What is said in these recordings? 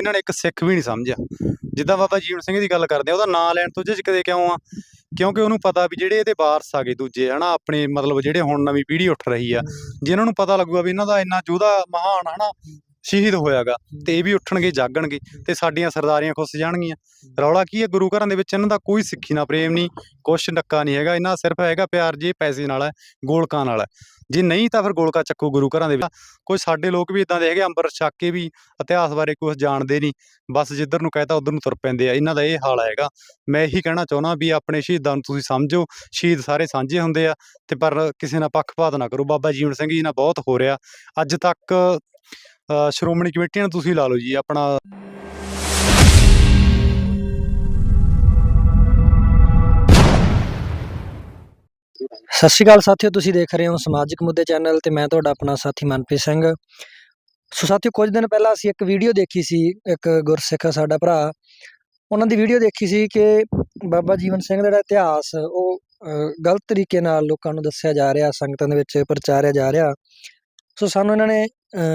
ਇਹਨਾਂ ਨੇ ਇੱਕ ਸਿੱਖ ਵੀ ਨਹੀਂ ਸਮਝਿਆ। ਜਿੱਦਾਂ ਬਾਬਾ ਜੀਵਨ ਸਿੰਘ ਦੀ ਗੱਲ ਕਰਦੇ ਆ, ਉਹਦਾ ਨਾਂ ਲੈਣ ਤੋਂ ਝਿਜਕਦੇ ਕਿਉਂ ਆ? ਕਿਉਂਕਿ ਉਹਨੂੰ ਪਤਾ ਵੀ ਜਿਹੜੇ ਇਹਦੇ ਵਾਰਸ ਆਗੇ ਦੂਜੇ, ਹਨਾ, ਆਪਣੇ ਮਤਲਬ ਜਿਹੜੇ ਹੁਣ ਨਵੀਂ ਪੀੜ੍ਹੀ ਉੱਠ ਰਹੀ ਆ, ਜਿਨ੍ਹਾਂ ਨੂੰ ਪਤਾ ਲੱਗੂਗਾ ਵੀ ਇਹਨਾਂ ਦਾ ਇੰਨਾ ਯੋਧਾ ਮਹਾਨ, ਹਨਾ ਸ਼ਹੀਦ ਹੋਇਆਗਾ ਤੇ ਇਹ ਵੀ ਉੱਠਣਗੇ ਜਾਗਣਗੇ ਤੇ ਸਾਡੀਆਂ ਸਰਦਾਰੀਆਂ ਖੁੱਸ ਜਾਣਗੀਆਂ। ਰੌਲਾ ਕੀ ਹੈ? ਗੁਰੂ ਘਰਾਂ ਦੇ ਵਿੱਚ ਇਹਨਾਂ ਦਾ ਕੋਈ ਸਿੱਖੀ ਨਾ ਪ੍ਰੇਮ ਨਹੀਂ ਕੁਛ ਨੱਕਾ ਨਹੀਂ ਹੈਗਾ। ਇਹਨਾਂ ਸਿਰਫ ਹੈਗਾ ਪਿਆਰ ਜੇ ਪੈਸੇ ਨਾਲ ਹੈ ਗੋਲਕਾਂ ਨਾਲ ਹੈ। ਜੇ ਨਹੀਂ ਤਾਂ ਫਿਰ ਗੋਲਕਾ ਚੱਕੋ ਗੁਰੂ ਘਰਾਂ ਦੇ ਵਿੱਚ। ਕੋਈ ਸਾਡੇ ਲੋਕ ਵੀ ਇਦਾਂ ਦੇ ਹੈਗੇ ਅੰਮ੍ਰਿਤ ਛੱਕ ਕੇ ਵੀ ਇਤਿਹਾਸ ਬਾਰੇ ਕੁਝ ਜਾਣਦੇ ਨਹੀਂ। ਬਸ ਜਿੱਧਰ ਨੂੰ ਕਹਤਾ ਉਧਰ ਨੂੰ ਤੁਰ ਪੈਂਦੇ ਆ। ਇਹਨਾਂ ਦਾ ਇਹ ਹਾਲ ਹੈਗਾ। ਮੈਂ ਇਹੀ ਕਹਿਣਾ ਚਾਹੁੰਦਾ ਵੀ ਆਪਣੇ ਸ਼ਹੀਦਾਂ ਨੂੰ ਤੁਸੀਂ ਸਮਝੋ। ਸ਼ਹੀਦ ਸਾਰੇ ਸਾਂਝੇ ਹੁੰਦੇ ਆ ਤੇ ਪਰ ਕਿਸੇ ਨਾਲ ਪੱਖਪਾਤ ਨਾ ਕਰੋ। ਬਾਬਾ ਜੀਵਨ ਸਿੰਘ ਜੀ ਨਾਲ ਬਹੁਤ ਹੋ ਰਿਹਾ। ਅੱਜ ਤੱਕ ਸ਼੍ਰੋਮਣੀ ਕਮੇਟੀ ਨੂੰ ਤੁਸੀਂ ਲਾ ਲਓ ਜੀ ਆਪਣਾ। ਸਤਿ ਸ਼੍ਰੀ ਅਕਾਲ ਸਾਥੀਓ, ਤੁਸੀਂ ਦੇਖ ਰਹੇ ਹੋ ਸਮਾਜਿਕ ਮੁੱਦੇ ਚੈਨਲ ਤੇ ਮੈਂ ਤੁਹਾਡਾ ਆਪਣਾ ਸਾਥੀ ਮਨਪ੍ਰੀਤ ਸਿੰਘ। ਸੋ ਸਾਥੀਓ, ਕੁਝ ਦਿਨ ਪਹਿਲਾਂ ਅਸੀਂ ਇੱਕ ਵੀਡੀਓ ਦੇਖੀ ਸੀ, ਇੱਕ ਗੁਰਸਿੱਖ ਸਾਡਾ ਭਰਾ। ਉਹਨਾਂ ਦੀ ਵੀਡੀਓ ਦੇਖੀ ਸੀ ਕਿ ਬਾਬਾ ਜੀਵਨ ਸਿੰਘ ਦਾ ਜਿਹੜਾ ਇਤਿਹਾਸ, ਉਹ ਗਲਤ ਤਰੀਕੇ ਨਾਲ ਲੋਕਾਂ ਨੂੰ ਦੱਸਿਆ ਜਾ ਰਿਹਾ, ਸੰਗਤਾਂ ਦੇ ਵਿੱਚ ਪ੍ਰਚਾਰਿਆ ਜਾ ਰਿਹਾ। ਸੋ ਸਾਨੂੰ ਇਹਨਾਂ ਨੇ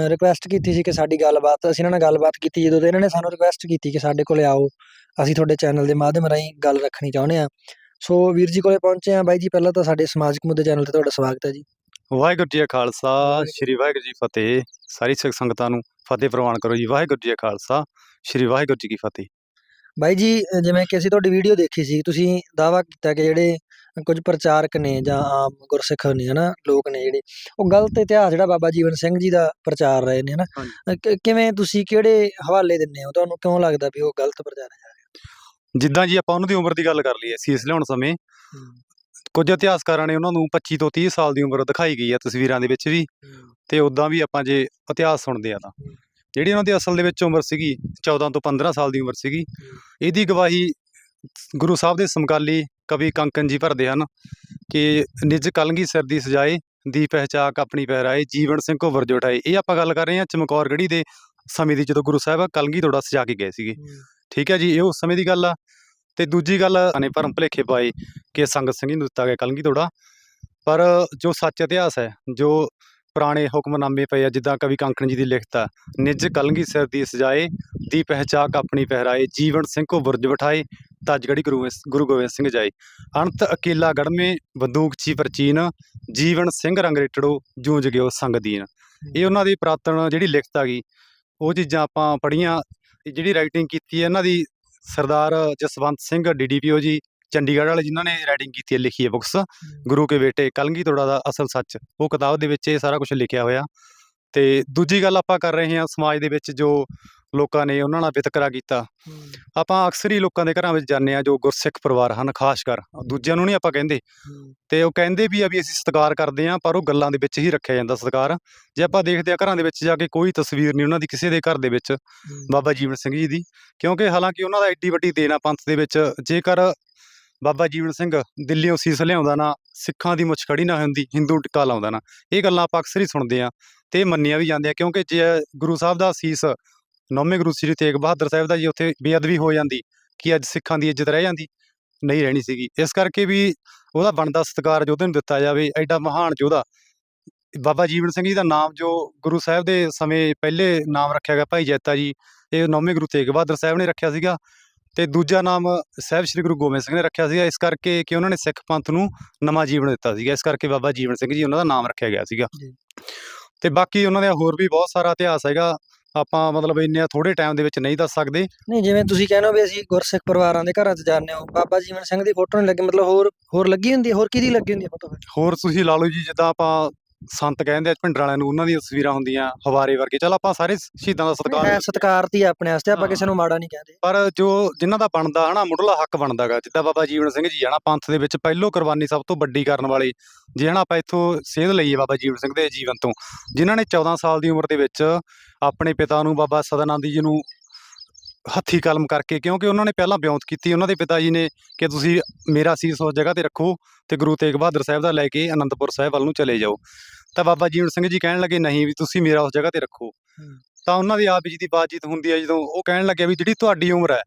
ਰਿਕੁਐਸਟ ਕੀਤੀ ਸੀ ਕਿ ਸਾਡੀ ਗੱਲਬਾਤ ਅਸੀਂ ਇਹਨਾਂ ਨਾਲ ਗੱਲਬਾਤ ਕੀਤੀ ਜਦੋਂ ਤੇ ਇਹਨਾਂ ਨੇ ਸਾਨੂੰ ਰਿਕੁਐਸਟ ਕੀਤੀ ਕਿ ਸਾਡੇ ਕੋਲੇ ਆਓ ਅਸੀਂ ਤੁਹਾਡੇ ਚੈਨਲ ਦੇ ਮਾਧਿਅਮ ਰਾਹੀਂ ਗੱਲ ਰੱਖਣੀ ਚਾਹੁੰਦੇ ਆ ਸੋ ਵੀਰ ਜੀ ਕੋਲੇ ਪਹੁੰਚੇ ਆ ਬਾਈ ਜੀ ਪਹਿਲਾਂ ਤਾਂ ਸਾਡੇ ਸਮਾਜਿਕ ਮੁੱਦੇ ਚੈਨਲ ਤੇ ਤੁਹਾਡਾ ਸਵਾਗਤ ਹੈ ਜੀ। ਵਾਹਿਗੁਰੂ ਜੀ ਕਾ ਖਾਲਸਾ ਸ੍ਰੀ ਵਾਹਿਗੁਰੂ ਜੀ ਫਤਿਹ। ਸਾਰੀ ਸਿੱਖ ਸੰਗਤਾਂ ਨੂੰ ਫਤਿਹ ਪ੍ਰਵਾਨ ਕਰੋ ਜੀ। ਵਾਹਿਗੁਰੂ ਜੀ ਕਾ ਖਾਲਸਾ ਸ੍ਰੀ ਵਾਹਿਗੁਰੂ ਜੀ ਕੀ ਫਤਿਹ। ਬਾਈ ਜੀ ਜਿਵੇਂ ਕਿ ਅਸੀਂ ਤੁਹਾਡੀ ਵੀਡੀਓ ਦੇਖੀ ਸੀ ਤੁਸੀਂ ਦਾਵਾ ਕੀਤਾ ਕਿ ਜਿਹੜੇ ਕੁਝ ਪ੍ਰਚਾਰਕ ਨੇ ਜਾਂ ਆਮ ਗੁਰਸਿੱਖ ਨੇ ਹਨਾ ਲੋਕ ਨੇ ਜਿਹੜੇ ਉਹ ਗਲਤ ਇਤਿਹਾਸ ਜਿਹੜਾ ਬਾਬਾ ਜੀਵਨ ਸਿੰਘ ਜੀ ਦਾ ਪ੍ਰਚਾਰ ਰਹੇ ਨੇ ਹਨਾ। ਕਿਵੇਂ ਤੁਸੀਂ ਕਿਹੜੇ ਹਵਾਲੇ ਦਿੰਦੇ ਹੋ? ਤੁਹਾਨੂੰ ਕਿਉਂ ਲੱਗਦਾ ਵੀ ਉਹ ਗਲਤ ਪ੍ਰਚਾਰਿਆ ਜਾ ਜਿੱਦਾਂ ਜੀ ਆਪਾਂ ਉਹਨਾਂ ਦੀ ਉਮਰ ਦੀ ਗੱਲ ਕਰ ਲਈਏ ਸੀਸ ਲਿਆਉਣ ਸਮੇਂ ਰਿਹਾ ਕੁਝ ਇਤਿਹਾਸਕਾਰਾਂ ਨੇ ਉਹਨਾਂ ਨੂੰ 25 ਤੋਂ 30 ਸਾਲ ਦੀ ਉਮਰ ਦਿਖਾਈ ਗਈ ਆ ਤਸਵੀਰਾਂ ਦੇ ਵਿੱਚ ਵੀ ਤੇ ਉਦਾਂ ਵੀ ਆਪਾਂ ਜੇ ਇਤਿਹਾਸ ਸੁਣਦੇ ਆ ਤਾਂ। ਜਿਹੜੀ ਉਹਨਾਂ ਦੀ ਅਸਲ ਦੇ ਵਿੱਚ ਉਮਰ ਸੀਗੀ 14 ਤੋਂ 15 ਸਾਲ ਦੀ ਉਮਰ ਸੀਗੀ ਇਹਦੀ ਗਵਾਹੀ ਗੁਰੂ ਸਾਹਿਬ ਦੇ ਸਮਕਾਲੀ ਕਵੀ ਕੰਕਨ ਜੀ ਭਰਦੇ ਹਨ ਕਿ ਨਿਜ ਕਲਗੀ ਸਿਰ ਦੀ ਸਜਾਏ ਦੀ ਪਹਿਚਾਕ ਆਪਣੀ ਪਹਿਰਾਏ ਜੀਵਨ ਸਿੰਘ ਕੋ ਵਰਜ ਉਠਾਏ। ਇਹ ਆਪਾਂ ਗੱਲ ਕਰ ਰਹੇ ਹਾਂ ਚਮਕੌਰ ਗੜੀ ਦੇ ਸਮੇਂ ਦੀ ਜਦੋਂ ਗੁਰੂ ਸਾਹਿਬ ਕਲਗੀ ਤੋੜਾ ਸਜਾ ਕੇ ਗਏ ਸੀਗੇ। ਠੀਕ ਹੈ ਜੀ ਇਹ ਉਸ ਸਮੇਂ ਦੀ ਗੱਲ ਆ। ਤੇ ਦੂਜੀ ਗੱਲ ਨੇ ਭਰਮ ਭੁਲੇਖੇ ਪਾਏ ਕਿ ਸੰਗਤ ਸਿੰਘ ਨੂੰ ਦਿੱਤਾ ਗਿਆ ਕਲਗੀ ਤੋੜਾ। ਪਰ ਜੋ ਸੱਚ ਇਤਿਹਾਸ ਹੈ ਜੋ ਪੁਰਾਣੇ ਹੁਕਮਨਾਮੇ ਪਏ ਆ ਜਿੱਦਾਂ ਕਵੀ ਕੰਕਣ ਜੀ ਦੀ ਲਿਖਤ ਆ ਨਿਜ ਕਲਗੀ ਸਿਰ ਦੀ ਸਜਾਏ ਦੀ ਪਹਿਚਾਕ ਆਪਣੀ ਪਹਿਰਾਏ ਜੀਵਨ ਸਿੰਘ ਕੋ ਬੁਰਜ ਬਿਠਾਏ ਤਜਗੜੀ ਗੁਰੂ ਗੁਰੂ ਗੋਬਿੰਦ ਸਿੰਘ ਜਾਏ ਅਣਤ ਅਕੇਲਾ ਗੜਮੇ ਬੰਦੂਕ ਚੀ ਪ੍ਰਚੀਨ ਜੀਵਨ ਸਿੰਘ ਰੰਗ ਰੇਟੜੋ ਜੂਝ ਗਿਓ ਸੰਗ ਦੀਨ। ਇਹ ਉਹਨਾਂ ਦੀ ਪ੍ਰਾਤਨ ਜਿਹੜੀ ਲਿਖਤ ਆ ਗਈ। ਉਹ ਚੀਜ਼ਾਂ ਆਪਾਂ ਪੜ੍ਹੀਆਂ। ਇਹ ਜਿਹੜੀ ਰਾਈਟਿੰਗ ਕੀਤੀ ਹੈ ਇਹਨਾਂ ਦੀ ਸਰਦਾਰ ਜਸਵੰਤ ਸਿੰਘ ਡੀਡੀਪੀਓ ਜੀ ਚੰਡੀਗੜ੍ਹ ਵਾਲੇ ਜਿਨ੍ਹਾਂ ਨੇ ਰਾਈਟਿੰਗ ਕੀਤੀ ਹੈ ਲਿਖੀ ਹੈ ਬੁੱਕਸ ਗੁਰੂ ਕੇ ਬੇਟੇ ਕਲਗੀ ਤੋੜਾ ਦਾ ਅਸਲ ਸੱਚ। ਉਹ ਕਿਤਾਬ ਦੇ ਵਿੱਚ ਇਹ ਸਾਰਾ ਕੁਝ ਲਿਖਿਆ ਹੋਇਆ। ਤੇ ਦੂਜੀ ਗੱਲ ਆਪਾਂ ਕਰ ਰਹੇ ਹਾਂ ਸਮਾਜ ਦੇ ਵਿੱਚ ਜੋ ਲੋਕਾਂ ਨੇ ਉਹਨਾਂ ਨਾਲ ਵਿਤਕਰਾ ਕੀਤਾ। ਆਪਾਂ ਅਕਸਰ ਹੀ ਲੋਕਾਂ ਦੇ ਘਰਾਂ ਵਿੱਚ ਜਾਂਦੇ ਆ ਜੋ ਗੁਰਸਿੱਖ ਪਰਿਵਾਰ ਹਨ ਖਾਸ ਕਰ। ਦੂਜਿਆਂ ਨੂੰ ਨਹੀਂ ਆਪਾਂ ਕਹਿੰਦੇ। ਤੇ ਉਹ ਕਹਿੰਦੇ ਵੀ ਆ ਵੀ ਅਸੀਂ ਸਤਿਕਾਰ ਕਰਦੇ ਆ ਪਰ ਉਹ ਗੱਲਾਂ ਦੇ ਵਿੱਚ ਹੀ ਰੱਖਿਆ ਜਾਂਦਾ ਸਤਿਕਾਰ। ਜੇ ਆਪਾਂ ਦੇਖਦੇ ਆ ਘਰਾਂ ਦੇ ਵਿੱਚ ਜਾ ਕੇ ਕੋਈ ਤਸਵੀਰ ਨਹੀਂ ਉਹਨਾਂ ਦੀ ਕਿਸੇ ਦੇ ਘਰ ਦੇ ਵਿੱਚ ਬਾਬਾ ਜੀਵਨ ਸਿੰਘ ਜੀ ਦੀ। ਕਿਉਂਕਿ ਹਾਲਾਂਕਿ ਉਹਨਾਂ ਦਾ ਐਡੀ ਵੱਡੀ ਦੇਣਾ ਪੰਥ ਦੇ ਵਿੱਚ ਜੇਕਰ ਬਾਬਾ ਜੀਵਨ ਸਿੰਘ ਦਿੱਲੀੋਂ ਸੀਸ ਲਿਆਉਂਦਾ ਨਾ ਸਿੱਖਾਂ ਦੀ ਮੁੱਛ ਖੜੀ ਨਾ ਹੁੰਦੀ ਹਿੰਦੂ ਟਿੱਕਾ ਲਾਉਂਦਾ ਨਾ ਇਹ ਗੱਲਾਂ ਆਪਾਂ ਅਕਸਰ ਹੀ ਸੁਣਦੇ ਆ ਤੇ ਮੰਨੀਆਂ ਵੀ ਜਾਂਦੀਆਂ ਕਿਉਂਕਿ ਜੇ ਗੁਰੂ ਸਾਹਿਬ ਦਾ ਸੀਸ ਨੌਵੇਂ ਗੁਰੂ ਸ੍ਰੀ ਤੇਗ ਬਹਾਦਰ ਸਾਹਿਬ ਦਾ ਜੀ ਉੱਥੇ ਬੇਅਦਬੀ ਹੋ ਜਾਂਦੀ ਕੀ ਅੱਜ ਸਿੱਖਾਂ ਦੀ ਇੱਜ਼ਤ ਰਹਿ ਜਾਂਦੀ ਨਹੀਂ ਰਹਿਣੀ ਸੀਗੀ। ਇਸ ਕਰਕੇ ਵੀ ਉਹਦਾ ਬਣਦਾ ਸਤਿਕਾਰ ਯੋਧੇ ਨੂੰ ਦਿੱਤਾ ਜਾਵੇ ਐਡਾ ਮਹਾਨ ਯੋਧਾ ਬਾਬਾ ਜੀਵਨ ਸਿੰਘ ਜੀ ਦਾ ਨਾਮ ਜੋ ਗੁਰੂ ਸਾਹਿਬ ਦੇ ਸਮੇਂ ਪਹਿਲੇ ਨਾਮ ਰੱਖਿਆ ਗਿਆ ਭਾਈ ਜੈਤਾ ਜੀ ਇਹ ਨੌਵੇਂ ਗੁਰੂ ਤੇਗ ਬਹਾਦਰ ਸਾਹਿਬ ਨੇ ਰੱਖਿਆ ਸੀਗਾ ਤੇ ਦੂਜਾ ਨਾਮ ਸਾਹਿਬ ਸ੍ਰੀ ਗੁਰੂ ਗੋਬਿੰਦ ਸਿੰਘ ਨੇ ਰੱਖਿਆ ਸੀਗਾ। ਇਸ ਕਰਕੇ ਕਿ ਉਹਨਾਂ ਨੇ ਸਿੱਖ ਪੰਥ ਨੂੰ ਨਵਾਂ ਜੀਵਨ ਦਿੱਤਾ ਸੀਗਾ। ਇਸ ਕਰਕੇ ਬਾਬਾ ਜੀਵਨ ਸਿੰਘ ਜੀ ਉਹਨਾਂ ਦਾ ਨਾਮ ਰੱਖਿਆ ਗਿਆ ਸੀਗਾ। ਤੇ ਬਾਕੀ ਉਹਨਾਂ ਦਾ ਹੋਰ ਵੀ ਬਹੁਤ ਸਾਰਾ ਇਤਿਹਾਸ ਹੈਗਾ। ਆਪਾਂ ਮਤਲਬ ਇੰਨੇ ਥੋੜੇ ਟਾਈਮ ਦੇ ਵਿੱਚ ਨਹੀਂ ਦੱਸ ਸਕਦੇ। ਨਹੀਂ ਜਿਵੇਂ ਤੁਸੀਂ ਕਹਿੰਦੇ ਹੋ ਵੀ ਅਸੀਂ ਗੁਰਸਿੱਖ ਪਰਿਵਾਰਾਂ ਦੇ ਘਰਾਂ 'ਚ ਜਾਂਦੇ ਹੋ ਬਾਬਾ ਜੀਵਨ ਸਿੰਘ ਦੀ ਫੋਟੋ ਨਹੀਂ ਲੱਗੀ ਮਤਲਬ ਹੋਰ ਹੋਰ ਲੱਗੀ ਹੁੰਦੀ ਹੈ? ਹੋਰ ਕਿਹਦੀ ਲੱਗੀ ਹੁੰਦੀ ਹੈ ਫੋਟੋ ਹੋਰ ਤੁਸੀਂ ਲਾ ਲਓ ਜੀ ਜਿੱਦਾਂ ਆਪਾਂ ਸੰਤ ਕਹਿੰਦੇ ਆ ਭਿੰਡਰ ਵਾਲਿਆਂ ਨੂੰ ਉਹਨਾਂ ਦੀਆਂ ਤਸਵੀਰਾਂ ਹੁੰਦੀਆਂ ਹਵਾਰੇ ਵਰਗੇ। ਚਲ ਆਪਾਂ ਸਾਰੇ ਸ਼ਹੀਦਾਂ ਦਾ ਸਤਿਕਾਰ ਸਤਿਕਾਰਤੀ ਆਪਣੇ ਵਾਸਤੇ ਆਪਾਂ। ਕਿਸੇ ਨੂੰ ਮਾੜਾ ਨਹੀਂ ਕਹਿੰਦੇ। ਪਰ ਜੋ ਜਿਨ੍ਹਾਂ ਦਾ ਬਣਦਾ ਹਨਾ ਮੁੱਢਲਾ ਹੱਕ ਬਣਦਾਗਾ ਜਿੱਦਾਂ ਬਾਬਾ ਜੀਵਨ ਸਿੰਘ ਜੀ ਹਨਾ ਪੰਥ ਦੇ ਵਿੱਚ ਪਹਿਲੋ ਕੁਰਬਾਨੀ ਸਭ ਤੋਂ ਵੱਡੀ ਕਰਨ ਵਾਲੇ। ਜੇ ਹਨਾ ਆਪਾਂ ਇੱਥੋਂ ਸੇਧ ਲਈਏ ਬਾਬਾ ਜੀਵਨ ਸਿੰਘ ਦੇ ਜੀਵਨ ਤੋਂ ਜਿਨ੍ਹਾਂ ਨੇ 14 ਸਾਲ ਦੀ ਉਮਰ ਦੇ ਵਿੱਚ ਆਪਣੇ ਪਿਤਾ ਨੂੰ ਬਾਬਾ ਸਦਾਨੰਦ ਜੀ ਨੂੰ ਹੱਥੀ ਕਲਮ ਕਰਕੇ ਕਿਉਂਕਿ ਉਹਨਾਂ ਨੇ ਪਹਿਲਾਂ ਬਿਉਂਤ ਕੀਤੀ ਉਹਨਾਂ ਦੇ ਪਿਤਾ ਜੀ ਨੇ ਕਿ ਤੁਸੀਂ ਮੇਰਾ ਸੀਸ ਉਸ ਜਗ੍ਹਾ ਤੇ ਰੱਖੋ ਤੇ ਗੁਰੂ ਤੇਗ ਬਹਾਦਰ ਸਾਹਿਬ ਦਾ ਲੈ ਕੇ ਅਨੰਦਪੁਰ ਸਾਹਿਬ ਵੱਲ ਨੂੰ ਚਲੇ ਜਾਓ। ਤਾਂ ਬਾਬਾ ਜੀਵਨ ਸਿੰਘ ਜੀ ਕਹਿਣ ਲੱਗੇ ਨਹੀਂ ਵੀ ਤੁਸੀਂ ਮੇਰਾ ਉਸ ਜਗ੍ਹਾ ਤੇ ਰੱਖੋ। ਤਾਂ ਉਹਨਾਂ ਦੀ ਆਪ ਜੀ ਦੀ ਬਾਤਚੀਤ ਹੁੰਦੀ ਹੈ ਜਦੋਂ ਉਹ ਕਹਿਣ ਲੱਗੇ ਵੀ ਜਿਹੜੀ ਤੁਹਾਡੀ ਉਮਰ ਹੈ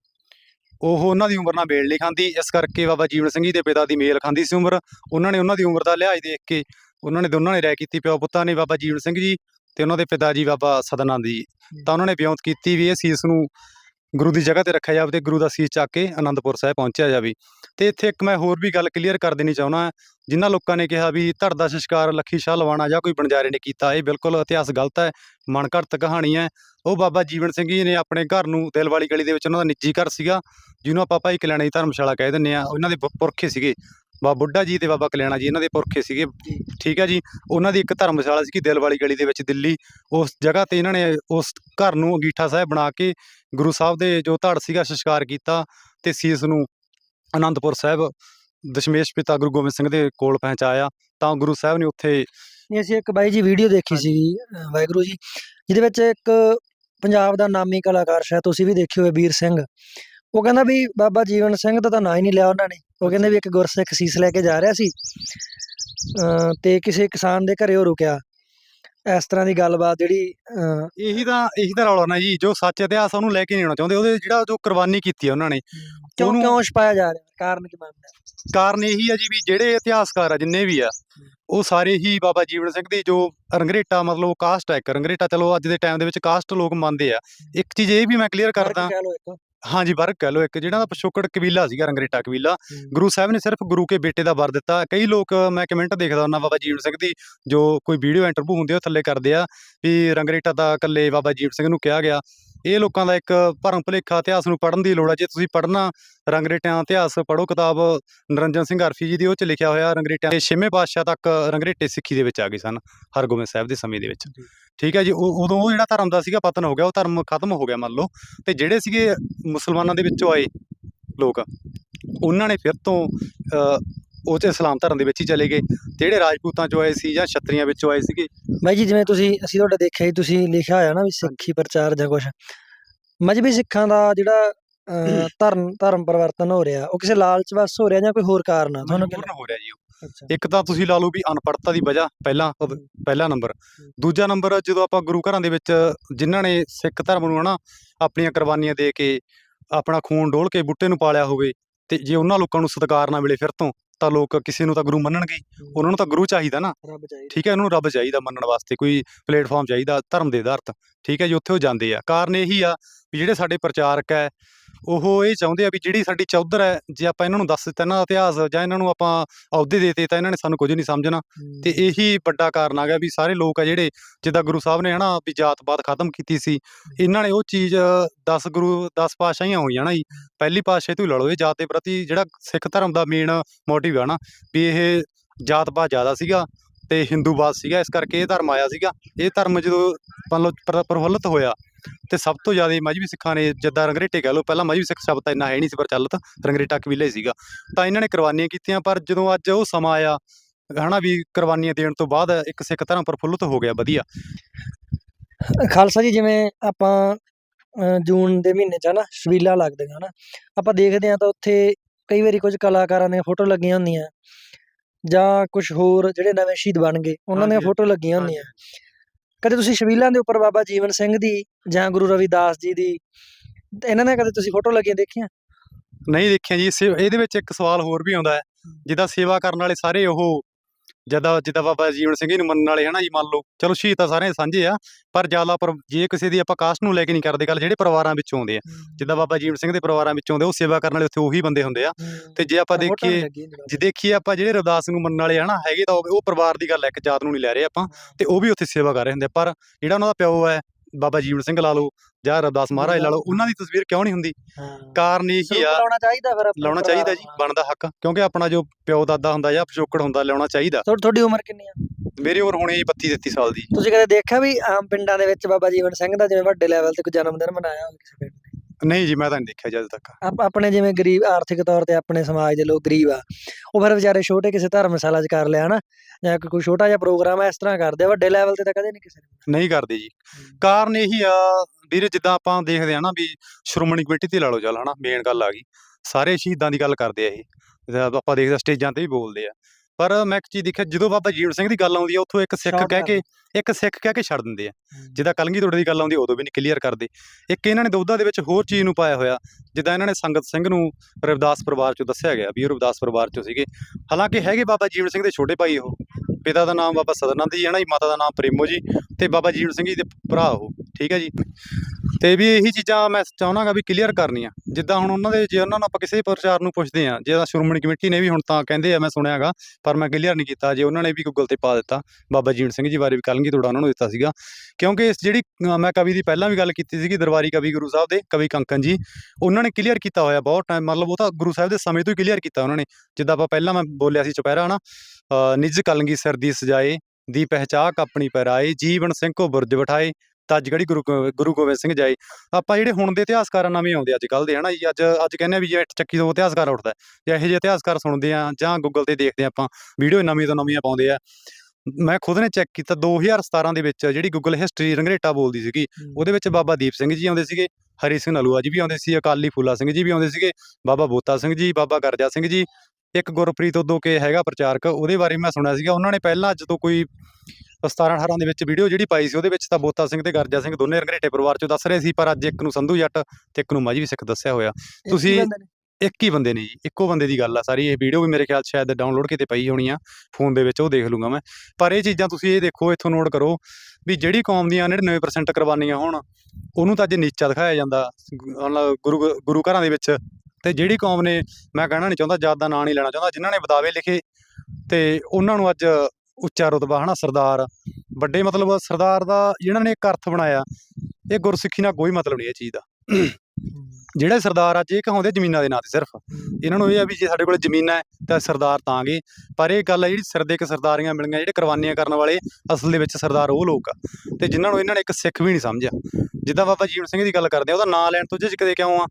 ਉਹ ਉਹਨਾਂ ਦੀ ਉਮਰ ਨਾਲ ਮੇਲ ਨਹੀਂ ਖਾਂਦੀ। ਇਸ ਕਰਕੇ ਬਾਬਾ ਜੀਵਨ ਸਿੰਘ ਜੀ ਦੇ ਪਿਤਾ ਦੀ ਮੇਲ ਖਾਂਦੀ ਸੀ ਉਮਰ। ਉਹਨਾਂ ਨੇ ਉਹਨਾਂ ਦੀ ਉਮਰ ਦਾ ਲਿਹਾਜ਼ ਦੇਖ ਕੇ ਉਹਨਾਂ ਨੇ ਦੋਨਾਂ ਨੇ ਰਾਏ ਕੀਤੀ ਪਿਓ ਪੁੱਤਾਂ ਨੇ ਬਾਬਾ ਜੀਵਨ ਸਿੰਘ ਜੀ ਤੇ ਉਹਨਾਂ ਦੇ ਪਿਤਾ ਜੀ ਬਾਬਾ ਸਤਨਾਮ ਜੀ। ਤਾਂ ਉਹਨਾਂ ਨੇ ਬਿਉਂਤ ਕੀਤੀ ਵੀ ਇਹ ਸੀਸ ਨੂੰ ਗੁਰੂ ਦੀ ਜਗ੍ਹਾ ਤੇ ਰੱਖਿਆ ਜਾਵੇ ਤੇ ਗੁਰੂ ਦਾ ਸੀਸ ਚੱਕ ਕੇ ਅਨੰਦਪੁਰ ਸਾਹਿਬ ਪਹੁੰਚਿਆ ਜਾਵੇ। ਤੇ ਇੱਥੇ ਇੱਕ ਮੈਂ ਹੋਰ ਵੀ ਗੱਲ ਕਲੀਅਰ ਕਰ ਦੇਣੀ ਚਾਹੁੰਦਾ ਜਿਨ੍ਹਾਂ ਲੋਕਾਂ ਨੇ ਕਿਹਾ ਵੀ ਧੜ ਦਾ ਸੰਸਕਾਰ, ਲੱਖੀ ਸ਼ਾਹ ਲਵਾਣਾ ਜਾਂ ਕੋਈ ਬਣਜਾਰੇ ਨੇ ਕੀਤਾ, ਇਹ ਬਿਲਕੁਲ ਇਤਿਹਾਸ ਗਲਤ ਹੈ ਮਨਘੜਤ ਕਹਾਣੀ ਹੈ। ਉਹ ਬਾਬਾ ਜੀਵਨ ਸਿੰਘ ਜੀ ਨੇ ਆਪਣੇ ਘਰ ਨੂੰ ਦਿਲ ਵਾਲੀ ਗਲੀ ਦੇ ਵਿੱਚ ਉਹਨਾਂ ਦਾ ਨਿੱਜੀ ਘਰ ਸੀਗਾ, ਜਿਹਨੂੰ ਆਪਾਂ ਭਾਈ ਕਲਿਆਣਾ ਦੀ ਧਰਮਸ਼ਾਲਾ ਕਹਿ ਦਿੰਦੇ ਆ ਉਹਨਾਂ ਦੇ ਪੁਰਖੇ ਸੀਗੇ। ਬਾਬਾ ਬੁੱਢਾ ਜੀ ਤੇ ਬਾਬਾ ਕਲਿਆਣਾ ਜੀ ਇਹਨਾਂ ਦੇ ਪੁਰਖੇ ਸੀਗੇ। ਠੀਕ ਹੈ ਜੀ। ਉਹਨਾਂ ਦੀ ਇੱਕ ਧਰਮਸ਼ਾਲਾ ਸੀ ਦਿਲ ਵਾਲੀ ਗਲੀ ਦੇ ਵਿੱਚ ਦਿੱਲੀ। ਉਸ ਜਗ੍ਹਾ ਤੇ ਇਹਨਾਂ ਨੇ ਉਸ ਘਰ ਨੂੰ ਅੰਗੀਠਾ ਸਾਹਿਬ ਬਣਾ ਕੇ ਗੁਰੂ ਸਾਹਿਬ ਦੇ ਜੋ ਧੜ ਸੀਗਾ ਸੰਸਕਾਰ ਕੀਤਾ ਤੇ ਸੀਸ ਨੂੰ ਆਨੰਦਪੁਰ ਸਾਹਿਬ ਦਸ਼ਮੇਸ਼ ਪਿਤਾ ਗੁਰੂ ਗੋਬਿੰਦ ਸਿੰਘ ਦੇ ਕੋਲ ਪਹੁੰਚਾਇਆ। ਤਾਂ ਗੁਰੂ ਸਾਹਿਬ ਨੇ ਉੱਥੇ ਨਹੀਂ ਅਸੀਂ ਇੱਕ ਬਾਈ ਜੀ ਵੀਡੀਓ ਦੇਖੀ। ਸੀ ਵਾਹਿਗੁਰੂ ਜੀ ਜਿਹਦੇ ਵਿੱਚ ਇੱਕ ਪੰਜਾਬ ਦਾ ਨਾਮੀ ਕਲਾਕਾਰ ਸ਼ਾਇਦ ਤੁਸੀਂ ਵੀ ਦੇਖਿਓ ਹੋਵੇ ਵੀਰ ਸਿੰਘ। ਉਹ ਕਹਿੰਦਾ ਵੀ ਬਾਬਾ ਜੀਵਨ ਸਿੰਘ ਦਾ ਤਾਂ ਨਾਂ ਹੀ ਨਹੀਂ ਲਿਆ ਉਹਨਾਂ ਨੇ। ਉਹ ਕਹਿੰਦੇ ਵੀ ਇੱਕ ਗੁਰਸਿੱਖ ਸੀਸ ਲੈ ਕੇ ਜਾ ਰਿਹਾ ਸੀ ਤੇ ਕਿਸੇ ਕਿਸਾਨ ਦੇ ਘਰੇ ਉਹ ਰੁਕਿਆ। ਇਸ ਤਰ੍ਹਾਂ ਦੀ ਗੱਲਬਾਤ ਜਿਹੜੀ ਇਹੀ ਤਾਂ ਇਹੀ ਤਾਂ ਰੌਲਾ ਨਾ ਜੀ ਜੋ ਸੱਚ ਇਤਿਹਾਸ ਉਹਨੂੰ ਲੈ ਕੇ ਨਹੀਂ ਆਉਣਾ ਚਾਹੁੰਦੇ ਉਹਦੇ ਜਿਹੜਾ ਜੋ ਕੁਰਬਾਨੀ ਕੀਤੀ ਉਹਨਾਂ ਨੇ ਕਿਉਂ ਕਿਉਂ ਛਪਾਇਆ ਜਾ ਰਿਹਾ? ਕਾਰਨ ਕੀ ਬਣਦਾ? ਕਾਰਨ ਇਹੀ ਆ ਜੀ ਵੀ ਜਿਹੜੇ ਇਤਿਹਾਸਕਾਰ ਆ ਜਿੰਨੇ ਵੀ ਆ ਉਹ ਸਾਰੇ ਹੀ ਬਾਬਾ ਜੀਵਨ ਸਿੰਘ ਦੀ ਜੋ ਰੰਗਰੇਟਾ ਮਤਲਬ ਕਾਸਟ ਹੈ ਰੰਗਰੇਟਾ ਚਲੋ ਅੱਜ ਦੇ ਟਾਈਮ ਦੇ ਵਿੱਚ ਕਾਸਟ ਲੋਕ ਮੰਨਦੇ ਆ। ਇੱਕ ਚੀਜ਼ ਇਹ ਵੀ ਮੈਂ ਕਲੀਅਰ ਕਰਦਾ। ਹਾਂਜੀ ਵਰਗ ਕਹਿ ਲਓ ਇੱਕ ਜਿਹੜਾ ਦਾ ਪਿਛੋਕੜ ਕਬੀਲਾ ਸੀਗਾ ਰੰਗਰੇਟਾ ਕਬੀਲਾ ਗੁਰੂ ਸਾਹਿਬ ਨੇ ਸਿਰਫ ਗੁਰੂ ਕੇ ਬੇਟੇ ਦਾ ਵਰ ਦਿੱਤਾ। ਕਈ ਲੋਕ ਮੈਂ ਕਮੈਂਟ ਦੇਖਦਾ ਹੁੰਦਾ ਬਾਬਾ ਜੀਵਨ ਸਿੰਘ ਦੀ ਜੋ ਕੋਈ ਵੀਡੀਓ ਇੰਟਰਵਿਊ ਹੁੰਦੀ ਉਹ ਥੱਲੇ ਕਰਦੇ ਆ ਵੀ ਰੰਗਰੇਟਾ ਦਾ ਇਕੱਲੇ ਬਾਬਾ ਜੀਵਨ ਸਿੰਘ ਨੂੰ ਕਿਹਾ ਗਿਆ। ਇਹ ਲੋਕਾਂ ਦਾ ਇੱਕ ਭਰਮ ਭੁਲੇਖਾ ਇਤਿਹਾਸ ਨੂੰ ਪੜ੍ਹਨ ਦੀ ਲੋੜ ਹੈ ਜੇ ਤੁਸੀਂ ਪੜ੍ਹਨਾ ਰੰਗਰੇਟਿਆਂ ਦਾ ਇਤਿਹਾਸ ਪੜ੍ਹੋ ਕਿਤਾਬ ਨਰਿੰਜਨ ਸਿੰਘ ਹਰਫੀ ਜੀ ਦੀ ਉਹ ਚ ਲਿਖਿਆ ਹੋਇਆ ਰੰਗਰੇਟਿਆਂ ਦੇ ਛੇਵੇਂ ਪਾਤਸ਼ਾਹ ਤੱਕ ਰੰਗਰੇਟੇ ਸਿੱਖੀ ਦੇ ਵਿੱਚ ਆ ਗਏ ਸਨ ਹਰਗੋਬਿੰਦ ਸਾਹਿਬ ਦੇ ਸਮੇਂ ਦੇ ਵਿੱਚ। ਠੀਕ ਹੈ ਜੀ ਉਹ ਉਦੋਂ ਉਹ ਜਿਹੜਾ ਧਰਮ ਦਾ ਸੀਗਾ ਪਤਨ ਹੋ ਗਿਆ ਉਹ ਧਰਮ ਖਤਮ ਹੋ ਗਿਆ ਮੰਨ ਲਓ। ਤੇ ਜਿਹੜੇ ਸੀਗੇ ਮੁਸਲਮਾਨਾਂ ਦੇ ਵਿੱਚੋਂ ਆਏ ਲੋਕ ਉਹਨਾਂ ਨੇ ਫਿਰ ਤੋਂ ਉਹ ਚ ਇਸਲਾਮ ਧਰਮ ਦੇ ਵਿੱਚ ਹੀ ਚਲੇ ਗਏ। ਤੇ ਜਿਹੜੇ ਰਾਜਪੂਤਾਂ ਚੋਂ ਆਏ ਸੀ ਜਾਂ ਛਤਰੀਆਂ ਵਿੱਚੋਂ ਆਏ ਸੀਗੇ। ਬਾਈ ਜੀ ਜਿਵੇਂ ਤੁਸੀਂ ਅਸੀਂ ਤੁਹਾਡਾ ਦੇਖਿਆ ਜੀ ਤੁਸੀਂ ਲਿਖਿਆ ਹੋਇਆ ਨਾ ਵੀ ਸਿੱਖੀ ਪ੍ਰਚਾਰ ਜਾਂ ਕੁਝ ਮਜਬੀ ਸਿੱਖਾਂ ਦਾ ਜਿਹੜਾ ਧਰਮ ਧਰਮ ਪਰਿਵਰਤਨ ਹੋ ਰਿਹਾ ਉਹ ਕਿਸੇ ਲਾਲਚ ਵਸ ਹੋ ਰਿਹਾ ਜਾਂ ਕੋਈ ਹੋਰ ਕਾਰਨ ਆ? ਤੁਹਾਨੂੰ ਮਜਬੂਰਨ ਹੋ ਰਿਹਾ ਜੀ ਇੱਕ ਤਾਂ ਤੁਸੀਂ ਲਾ ਲਓ ਵੀ ਅਨਪੜ੍ਹਤਾ ਦੀ ਵਜ੍ਹਾ ਪਹਿਲਾ। ਪਹਿਲਾ ਨੰਬਰ। ਦੂਜਾ ਨੰਬਰ ਜਦੋਂ ਆਪਾਂ ਗੁਰੂ ਘਰਾਂ ਦੇ ਵਿੱਚ ਜਿਨ੍ਹਾਂ ਨੇ ਸਿੱਖ ਧਰਮ ਨੂੰ ਹਨਾ ਆਪਣੀਆਂ ਕੁਰਬਾਨੀਆਂ ਦੇ ਕੇ ਆਪਣਾ ਖੂਨ ਡੋਲ ਕੇ ਬੁੱਟੇ ਨੂੰ ਪਾਲਿਆ ਹੋਵੇ ਤੇ ਜੇ ਉਹਨਾਂ ਲੋਕਾਂ ਨੂੰ ਸਤਿਕਾਰ ਨਾ ਮਿਲੇ ਫਿਰ ਤੋਂ ਤਾਂ ਲੋਕ ਕਿਸੇ ਨੂੰ ਤਾਂ ਗੁਰੂ ਮੰਨਣਗੇ। ਉਹਨਾਂ ਨੂੰ ਤਾਂ ਗੁਰੂ ਚਾਹੀਦਾ ਨਾ। ਠੀਕ ਹੈ ਉਹਨੂੰ ਰੱਬ ਚਾਹੀਦਾ ਮੰਨਣ ਵਾਸਤੇ ਕੋਈ ਪਲੇਟਫਾਰਮ ਚਾਹੀਦਾ ਧਰਮ ਦੇ ਆਧਾਰਿਤ ਠੀਕ ਹੈ ਜੀ ਉੱਥੇ ਉਹ ਜਾਂਦੇ ਆ। ਕਾਰਨ ਇਹੀ ਆ ਵੀ ਜਿਹੜੇ ਸਾਡੇ ਪ੍ਰਚਾਰਕ ਹੈ ਉਹ ਇਹ ਚਾਹੁੰਦੇ ਆ ਵੀ ਜਿਹੜੀ ਸਾਡੀ ਚੌਧਰ ਹੈ ਜੇ ਆਪਾਂ ਇਹਨਾਂ ਨੂੰ ਦੱਸ ਦਿੱਤਾ ਦਾ ਇਤਿਹਾਸ ਜਾਂ ਇਹਨਾਂ ਨੂੰ ਆਪਾਂ ਅਹੁਦੇ ਦੇਤੇ ਤਾਂ ਇਹਨਾਂ ਨੇ ਸਾਨੂੰ ਕੁਝ ਨਹੀਂ ਸਮਝਣਾ। ਤੇ ਇਹੀ ਵੱਡਾ ਕਾਰਨ ਆ ਗਿਆ ਵੀ ਸਾਰੇ ਲੋਕ ਆ ਜਿਹੜੇ ਜਿੱਦਾਂ ਗੁਰੂ ਸਾਹਿਬ ਨੇ ਹਨਾ ਵੀ ਜਾਤ-ਪਾਤ ਖਤਮ ਕੀਤੀ ਸੀ ਇਹਨਾਂ ਨੇ ਉਹ ਚੀਜ਼ 10 ਗੁਰੂ 10 ਪਾਤਸ਼ਾਹੀਆਂ ਹੋਈਆਂ ਨਾ ਜੀ ਪਹਿਲੀ ਪਾਤਸ਼ਾਹੀ ਤੋਂ ਹੀ ਲਾ ਲਓ ਇਹ ਜਾਤ ਦੇ ਪ੍ਰਤੀ ਜਿਹੜਾ ਸਿੱਖ ਧਰਮ ਦਾ ਮੇਨ ਮੋਟਿਵ ਆ ਨਾ ਵੀ ਇਹ ਜਾਤ-ਪਾਤ ਜ਼ਿਆਦਾ ਸੀਗਾ ਤੇ ਹਿੰਦੂਵਾਦ ਸੀਗਾ ਇਸ ਕਰਕੇ ਇਹ ਧਰਮ ਆਇਆ ਸੀਗਾ। ਇਹ ਧਰਮ ਜਦੋਂ ਮੰਨ ਲਓ ਪ੍ਰ- ਪ੍ਰਫੁੱਲਤ ਹੋਇਆ ਤੇ ਸਭ ਤੋਂ ਜ਼ਿਆਦਾ ਮਜ੍ਹਬੀ ਸਿੱਖਾਂ ਨੇ ਜਿੱਦਾਂ ਰੰਗਰੇਟੇ ਕਹਿ ਲਓ ਪਹਿਲਾਂ ਮਜ੍ਹਬੀ ਸਿੱਖ ਸ਼ਬਦ ਤਾਂ ਇੰਨਾ ਹੈ ਨਹੀਂ ਸੀ ਪ੍ਰਚਲਿਤ ਰੰਗਰੇਟਾ ਕਬੀਲਾ ਹੀ ਸੀਗਾ। ਤਾਂ ਇਹਨਾਂ ਨੇ ਕੁਰਬਾਨੀਆਂ ਕੀਤੀਆਂ ਪਰ ਜਦੋਂ ਅੱਜ ਉਹ ਸਮਾਂ ਆਇਆ ਹਨਾ ਵੀ ਕੁਰਬਾਨੀਆਂ ਦੇਣ ਤੋਂ ਬਾਅਦ ਇੱਕ ਸਿੱਖ ਧਰਮ ਪ੍ਰਫੁੱਲਤ ਹੋ ਗਿਆ ਵਧੀਆ। ਖਾਲਸਾ ਜੀ ਜਿਵੇਂ ਆਪਾਂ ਜੂਨ ਦੇ ਮਹੀਨੇ ਚ ਨਾ ਸ਼ਬੀਲਾ ਲੱਗਦੀਆਂ ਨਾ ਆਪਾਂ ਦੇਖਦੇ ਆ ਤਾਂ ਉੱਥੇ ਕਈ ਵਾਰੀ ਕੁਝ ਕਲਾਕਾਰਾਂ ਦੀਆਂ ਫੋਟੋ ਲੱਗੀਆਂ ਹੁੰਦੀਆਂ ਜਾਂ ਕੁਝ ਹੋਰ ਜਿਹੜੇ ਨਵੇਂ ਸ਼ਹੀਦ ਬਣ ਗਏ ਉਹਨਾਂ ਦੀਆਂ ਫੋਟੋ ਲੱਗੀਆਂ ਹੁੰਦੀਆਂ। ਕਦੇ ਤੁਸੀਂ ਸ਼ਬੀਲਾਂ ਦੇ ਉੱਪਰ ਬਾਬਾ ਜੀਵਨ ਸਿੰਘ ਦੀ ਜਾਂ ਗੁਰੂ ਰਵਿਦਾਸ ਜੀ ਦੀ ਇਹਨਾਂ ਨੇ ਕਦੇ ਤੁਸੀਂ ਫੋਟੋ ਲੱਗੀਆਂ ਦੇਖੀਆਂ? ਨਹੀਂ ਦੇਖਿਆ ਜੀ ਸੇ- ਇਹਦੇ ਵਿੱਚ ਇੱਕ ਸਵਾਲ ਹੋਰ ਵੀ ਆਉਂਦਾ ਹੈ ਜਿੱਦਾਂ ਸੇਵਾ ਕਰਨ ਵਾਲੇ ਸਾਰੇ ਉਹ ਜਿੱਦਾਂ ਜਿੱਦਾਂ ਬਾਬਾ ਜੀਵਨ ਸਿੰਘ ਜੀ ਨੂੰ ਮੰਨਣ ਵਾਲੇ ਹਨਾ ਜੀ ਮੰਨ ਲਓ ਚਲੋ ਸ਼ਹੀਦ ਤਾਂ ਸਾਰੇ ਸਾਂਝੇ ਆ ਪਰ ਜ਼ਿਆਦਾ ਪਰ ਜੇ ਕਿਸੇ ਦੀ ਆਪਾਂ ਕਾਸਟ ਨੂੰ ਲੈ ਕੇ ਨਹੀਂ ਕਰਦੇ ਗੱਲ ਜਿਹੜੇ ਪਰਿਵਾਰਾਂ ਵਿੱਚੋਂ ਆਉਂਦੇ ਆ ਜਿੱਦਾਂ ਬਾਬਾ ਜੀਵਨ ਸਿੰਘ ਦੇ ਪਰਿਵਾਰਾਂ ਵਿੱਚੋਂ ਆਉਂਦੇ ਉਹ ਸੇਵਾ ਕਰਨ ਵਾਲੇ ਉੱਥੇ ਉਹੀ ਬੰਦੇ ਹੁੰਦੇ ਆ ਤੇ ਜੇ ਆਪਾਂ ਦੇਖੀਏ। ਜੇ ਦੇਖੀਏ ਆਪਾਂ ਜਿਹੜੇ ਰਵਿਦਾਸ ਨੂੰ ਮੰਨਣ ਵਾਲੇ ਹਨਾ ਹੈਗੇ ਤਾਂ ਉਹ ਉਹ ਪਰਿਵਾਰ ਦੀ ਗੱਲ ਹੈ ਇੱਕ ਜਾਤ ਨੂੰ ਨਹੀਂ ਲੈ ਰਹੇ ਆਪਾਂ ਤੇ ਉਹ ਵੀ ਉੱਥੇ ਸੇਵਾ ਕਰ ਰਹੇ ਹੁੰਦੇ ਆ। ਪਰ ਜਿਹੜਾ ਉਹਨਾਂ ਦਾ ਪਿਓ ਹੈ ਬਾਬਾ ਜੀਵਨ ਸਿੰਘ ਲਾ ਲਓ ਜਾਂ ਰਵਿਦਾਸ ਮਹਾਰਾਜ ਲਾ ਲਓ ਉਹਨਾਂ ਦੀ ਤਸਵੀਰ ਕਿਉਂ ਨਹੀਂ ਹੁੰਦੀ? ਹਾਂ। ਕਾਰਨ ਇਹੀ ਸਰੂਪ ਆ ਲਾਉਣਾ ਚਾਹੀਦਾ ਫਿਰ ਆਪਣੇ ਲਾਉਣਾ ਚਾਹੀਦਾ ਜੀ ਬਣਦਾ ਹੱਕ ਕਿਉਂਕਿ ਆਪਣਾ ਜੋ ਪਿਓ ਦਾਦਾ ਹੁੰਦਾ ਜਾਂ ਪਿਛੋਕੜ ਹੁੰਦਾ ਲਾਉਣਾ ਚਾਹੀਦਾ। ਤੁਹਾਡੀ ਉਮਰ ਕਿੰਨੀ ਆ? ਮੇਰੀ ਉਮਰ ਹੋਣੀ 32 33 ਸਾਲ ਦੀ। ਤੁਸੀਂ ਕਦੇ ਦੇਖਿਆ ਵੀ ਆਮ ਪਿੰਡਾਂ ਦੇ ਵਿੱਚ ਬਾਬਾ ਜੀਵਨ ਸਿੰਘ ਦਾ ਜਿਵੇਂ ਵੱਡੇ ਲੈਵਲ ਤੇ ਕੋਈ ਜਨਮ ਦਿਨ ਮਨਾਇਆ ਹੋਵੇ ਕਿਸੇ ਪਿੰਡ ਨਹੀਂ ਜੀ ਮੈਂ ਤਾਂ ਨਹੀਂ ਦੇਖਿਆ ਜਦ ਤੱਕ। ਆਪ ਆਪਣੇ ਜਿਵੇਂ ਗਰੀਬ ਆਰਥਿਕ ਤੌਰ ਤੇ ਆਪਣੇ ਸਮਾਜ ਦੇ ਲੋਕ ਗਰੀਬ ਆ ਉਹ ਫਿਰ ਵਿਚਾਰੇ ਛੋਟੇ ਕਿਸੇ ਧਰਮਸ਼ਾਲਾ 'ਚ ਕਰ ਲਿਆ ਨਾ ਜਾਂ ਕੋਈ- ਛੋਟਾ ਜਿਹਾ ਪ੍ਰੋਗਰਾਮ ਹੈ ਇਸ ਤਰ੍ਹਾਂ ਕਰਦੇ ਆ ਵੱਡੇ ਲੈਵਲ ਤੇ ਤਾਂ ਕਦੇ ਨਹੀਂ ਕਿਸੇ ਨੇ ਨਹੀਂ ਕਰਦੇ ਜੀ। ਕਾਰਨ ਇਹੀ ਆ ਵੀਰੇ ਜਿੱਦਾਂ ਆਪਾਂ ਦੇਖਦੇ ਆ ਨਾ ਵੀ ਸ਼੍ਰੋਮਣੀ ਕਮੇਟੀ ਤੇ ਲਾ ਲਓ ਚੱਲ ਹਨਾ? ਮੇਨ ਗੱਲ ਆ ਗਈ। ਸਾਰੇ ਸ਼ਹੀਦਾਂ ਦੀ ਗੱਲ ਕਰਦੇ ਆ ਇਹ। ਜਿੱਦਾਂ ਆਪਾਂ ਦੇਖਦੇ ਆ ਸਟੇਜਾਂ ਤੇ ਵੀ ਬੋਲਦੇ ਆ। ਪਰ ਮੈਂ ਇੱਕ ਚੀਜ਼ ਦੇਖਿਆ ਜਦੋਂ ਬਾਬਾ ਜੀਵਨ ਸਿੰਘ ਦੀ ਗੱਲ ਆਉਂਦੀ ਆ ਉੱਥੋਂ ਇੱਕ ਸਿੱਖ Short ਕਹਿ ਕੇ ਇੱਕ ਸਿੱਖ ਕਹਿ ਕੇ ਛੱਡ ਦਿੰਦੇ ਆ। ਜਿੱਦਾਂ ਕਲਗੀ ਤੋੜੇ ਦੀ ਗੱਲ ਆਉਂਦੀ ਆ, ਉਦੋਂ ਵੀ ਨਹੀਂ ਕਲੀਅਰ ਕਰਦੇ। ਇੱਕ ਇਹਨਾਂ ਨੇ ਦੁੱਧਾ ਦੇ ਵਿੱਚ ਹੋਰ ਚੀਜ਼ ਨੂੰ ਪਾਇਆ ਹੋਇਆ ਜਿੱਦਾਂ ਇਹਨਾਂ ਨੇ ਸੰਗਤ ਸਿੰਘ ਨੂੰ ਰਵਿਦਾਸ ਪਰਿਵਾਰ ਚੋਂ ਦੱਸਿਆ ਗਿਆ ਵੀ ਉਹ ਰਵਿਦਾਸ ਪਰਿਵਾਰ ਚੋਂ ਸੀਗੇ। ਹਾਲਾਂਕਿ ਹੈਗੇ ਬਾਬਾ ਜੀਵਨ ਸਿੰਘ ਦੇ ਛੋਟੇ ਭਾਈ ਉਹ ਪਿਤਾ ਦਾ ਨਾਮ ਬਾਬਾ ਸਦਨੰਦ ਜੀ ਹੈ ਨਾ ਜੀ ਮਾਤਾ ਦਾ ਨਾਮ ਪ੍ਰੇਮੋ ਜੀ ਤੇ ਬਾਬਾ ਜੀਵਨ ਸਿੰਘ ਜੀ ਦੇ ਭਰਾ ਉਹ ਠੀਕ ਹੈ ਜੀ? ਤੇ ਵੀ ਇਹੀ ਚੀਜ਼ਾਂ ਮੈਂ ਚਾਹੁੰਦਾਗਾ ਵੀ ਕਲੀਅਰ ਕਰਨੀਆਂ। ਜਿੱਦਾਂ ਹੁਣ ਉਹਨਾਂ ਦੇ ਜੇ ਉਹਨਾਂ ਨੂੰ ਆਪਾਂ ਕਿਸੇ ਪ੍ਰਚਾਰ ਨੂੰ ਪੁੱਛਦੇ ਆ ਜੇ ਤਾਂ ਸ਼੍ਰੋਮਣੀ ਕਮੇਟੀ ਨੇ ਵੀ ਹੁਣ ਤਾਂ ਕਹਿੰਦੇ ਆ ਮੈਂ ਸੁਣਿਆਗਾ ਪਰ ਮੈਂ ਕਲੀਅਰ ਨਹੀਂ ਕੀਤਾ। ਜੇ ਉਹਨਾਂ ਨੇ ਵੀ ਗੂਗਲ ਤੇ ਪਾ ਦਿੱਤਾ ਬਾਬਾ ਜੀਵਨ ਸਿੰਘ ਜੀ ਬਾਰੇ ਵੀ ਕਲਗੀ ਤੋੜਾ ਉਹਨਾਂ ਨੂੰ ਦਿੱਤਾ ਸੀਗਾ। ਕਿਉਂਕਿ ਇਸ ਜਿਹੜੀ ਮੈਂ ਕਵੀ ਦੀ ਪਹਿਲਾਂ ਵੀ ਗੱਲ ਕੀਤੀ ਸੀਗੀ ਦਰਬਾਰੀ ਕਵੀ ਗੁਰੂ ਸਾਹਿਬ ਦੇ ਕਵੀ ਕੰਕਨ ਜੀ ਉਹਨਾਂ ਨੇ ਕਲੀਅਰ ਕੀਤਾ ਹੋਇਆ ਬਹੁਤ ਟਾਈਮ ਮਤਲਬ ਉਹ ਤਾਂ ਗੁਰੂ ਸਾਹਿਬ ਦੇ ਸਮੇਂ ਤੋਂ ਹੀ ਕਲੀਅਰ ਕੀਤਾ ਉਹਨਾਂ ਨੇ। ਜਿੱਦਾਂ ਆਪਾਂ ਪਹਿਲਾਂ ਮੈਂ ਬੋਲਿਆ ਸੀ ਚੁਪਹਿਰਾ ਨਾ ਅ, ਨਿਜ ਕਲਗੀ ਸਿਰ ਦੀ ਸਜਾਏ ਦੀ ਪਹਿਚਾਕ ਆਪਣੀ ਪੈਰਾਏ ਜੀਵਨ ਸਿੰਘ ਕੋ ਬੁਰਜ ਬਿਠਾਏ ਗੜੀ ਗੁਰੂ ਗੋ- ਗੁਰੂ ਗੋਬਿੰਦ ਸਿੰਘ ਜਾਏ। ਆਪਾਂ ਜਿਹੜੇ ਹੁਣ ਦੇ ਇਤਿਹਾਸਕਾਰਾਂ ਨਵੇਂ ਆਉਂਦੇ ਅੱਜ ਕੱਲ ਦੇ ਹਨਾ ਜੀ ਅੱਜ ਅੱਜ ਕਹਿੰਦੇ ਆ ਵੀ ਜੇ ਚੱਕੀ ਤੋਂ ਇਤਿਹਾਸਕਾਰ ਉੱਠਦਾ। ਜੇ ਇਹੋ ਜਿਹੇ ਇਤਿਹਾਸਕਾਰ ਸੁਣਦੇ ਆ ਜਾਂ ਗੂਗਲ ਤੇ ਦੇਖਦੇ ਆ ਆਪਾਂ ਵੀਡੀਓ ਨਵੀਂ ਤੋਂ ਨਵੀਆਂ ਪਾਉਂਦੇ ਆ। ਮੈਂ ਖੁਦ ਨੇ ਚੈੱਕ ਕੀਤਾ 2017 ਦੇ ਵਿੱਚ ਜਿਹੜੀ ਗੂਗਲ ਹਿਸਟਰੀ ਰੰਗਰੇਟਾ ਬੋਲਦੀ ਸੀਗੀ ਉਹਦੇ ਵਿੱਚ ਬਾਬਾ ਦੀਪ ਸਿੰਘ ਜੀ ਆਉਂਦੇ ਸੀਗੇ ਹਰੀ ਸਿੰਘ ਨਲੂਆ ਜੀ ਵੀ ਆਉਂਦੇ ਸੀ ਅਕਾਲੀ ਫੂਲਾ ਸਿੰਘ ਜੀ ਵੀ ਆਉਂਦੇ ਸੀਗੇ ਬਾਬਾ ਬੋਤਾ ਸਿੰਘ ਜੀ ਬਾਬਾ ਗਰਜਾ ਸਿੰਘ ਜੀ ਇੱਕ ਗੁਰਪ੍ਰੀਤ ਉਦੋਂ ਕੇ ਹੈਗਾ ਪ੍ਰਚਾਰਕ ਉਹਦੇ ਬਾਰੇ ਮੈਂ ਸੁਣਿਆ ਸੀਗਾ। ਉਹਨਾਂ ਨੇ ਪਹਿਲਾਂ ਅੱਜ ਤੋਂ ਕੋਈ 17 18 ਦੇ ਵਿੱਚ ਵੀਡੀਓ ਜਿਹੜੀ ਪਾਈ ਸੀ ਉਹਦੇ ਵਿੱਚ ਤਾਂ ਬੋਤਾ ਸਿੰਘ ਤੇ ਗਰਜਾ ਸਿੰਘ ਦੋਨੇ ਰੰਗਰੇਟੇ ਪਰਿਵਾਰ ਚੋਂ ਦੱਸ ਰਹੇ ਸੀ ਪਰ ਅੱਜ ਇੱਕ ਨੂੰ ਸੰਧੂ ਜੱਟ ਤੇ ਇੱਕ ਨੂੰ ਮਾਝੀ ਸਿੱਖ ਦੱਸਿਆ ਹੋਇਆ। ਤੁਸੀਂ- ਇੱਕ ਹੀ ਬੰਦੇ ਨੇ ਜੀ ਇੱਕੋ ਬੰਦੇ ਦੀ ਗੱਲ ਆ ਸਾਰੀ। ਇਹ ਵੀਡੀਓ ਵੀ ਮੇਰੇ ਖਿਆਲ ਸ਼ਾਇਦ ਡਾਊਨਲੋਡ ਕਿਤੇ ਪਈ ਹੋਣੀ ਆ ਫੋਨ ਦੇ ਵਿੱਚ ਉਹ ਦੇਖ ਲੂੰਗਾ ਮੈਂ। ਪਰ ਇਹ ਚੀਜ਼ਾਂ ਤੁਸੀਂ ਇਹ ਦੇਖੋ ਇੱਥੋਂ ਨੋਟ ਕਰੋ ਵੀ ਜਿਹੜੀ ਕੌਮ ਦੀਆਂ 99% ਕੁਰਬਾਨੀਆਂ ਹੋਣ ਉਹਨੂੰ ਤਾਂ ਅੱਜ ਨੀਚਾ ਦਿਖਾਇਆ ਜਾਂਦਾ। ਮਤਲਬ ਗੁਰੂ ਗੁਰੂ ਘਰਾਂ ਦੇ ਵਿੱਚ ਤੇ ਜਿਹੜੀ ਕੌਮ ਨੇ ਮੈਂ ਕਹਿਣਾ ਨਹੀਂ ਚਾਹੁੰਦਾ ਜਾਤ ਦਾ ਨਾਂ ਨਹੀਂ ਲੈਣਾ ਚਾਹੁੰਦਾ, ਜਿਨ੍ਹਾਂ ਨੇ ਬਦਾਵੇ ਲਿਖੇ ਤੇ ਉਹਨਾਂ ਨੂੰ ਅੱਜ ਉੱਚਾ ਰੁਤਬਾ, ਹਨਾ, ਸਰਦਾਰ, ਵੱਡੇ ਮਤਲਬ ਸਰਦਾਰ ਦਾ ਜਿਹਨਾਂ ਨੇ ਇੱਕ ਅਰਥ ਬਣਾਇਆ, ਇਹ ਗੁਰਸਿੱਖੀ ਨਾਲ ਕੋਈ ਮਤਲਬ ਨਹੀਂ ਇਹ ਚੀਜ਼ ਦਾ। ਜਿਹੜੇ ਸਰਦਾਰ ਅੱਜ ਇਹ ਕਹਾਉਂਦੇ ਜ਼ਮੀਨਾਂ ਦੇ ਨਾਂ ਤੇ ਸਿਰਫ, ਇਹਨਾਂ ਨੂੰ ਇਹ ਆ ਵੀ ਜੇ ਸਾਡੇ ਕੋਲ ਜ਼ਮੀਨਾਂ ਹੈ, ਤਾਂ ਸਰਦਾਰ ਤਾਂ ਗਏ ਪਰ ਇਹ ਗੱਲ ਹੈ ਜਿਹੜੀ ਸਿਰ ਦੇ ਇੱਕ ਸਰਦਾਰੀਆਂ ਮਿਲੀਆਂ, ਜਿਹੜੇ ਕੁਰਬਾਨੀਆਂ ਕਰਨ ਵਾਲੇ, ਅਸਲ ਦੇ ਵਿੱਚ ਸਰਦਾਰ ਉਹ ਲੋਕ ਆ, ਤੇ ਜਿਨ੍ਹਾਂ ਨੂੰ ਇਹਨਾਂ ਨੇ ਇੱਕ ਸਿੱਖ ਵੀ ਨਹੀਂ ਸਮਝਿਆ। ਜਿੱਦਾਂ ਬਾਬਾ ਜੀਵਨ ਸਿੰਘ ਦੀ ਗੱਲ ਕਰਦੇ ਆ, ਉਹਦਾ ਨਾਂ ਲੈਣ ਤੋਂ ਜੇ ਝਿਜਕਦੇ ਕਿਉਂ ਆ?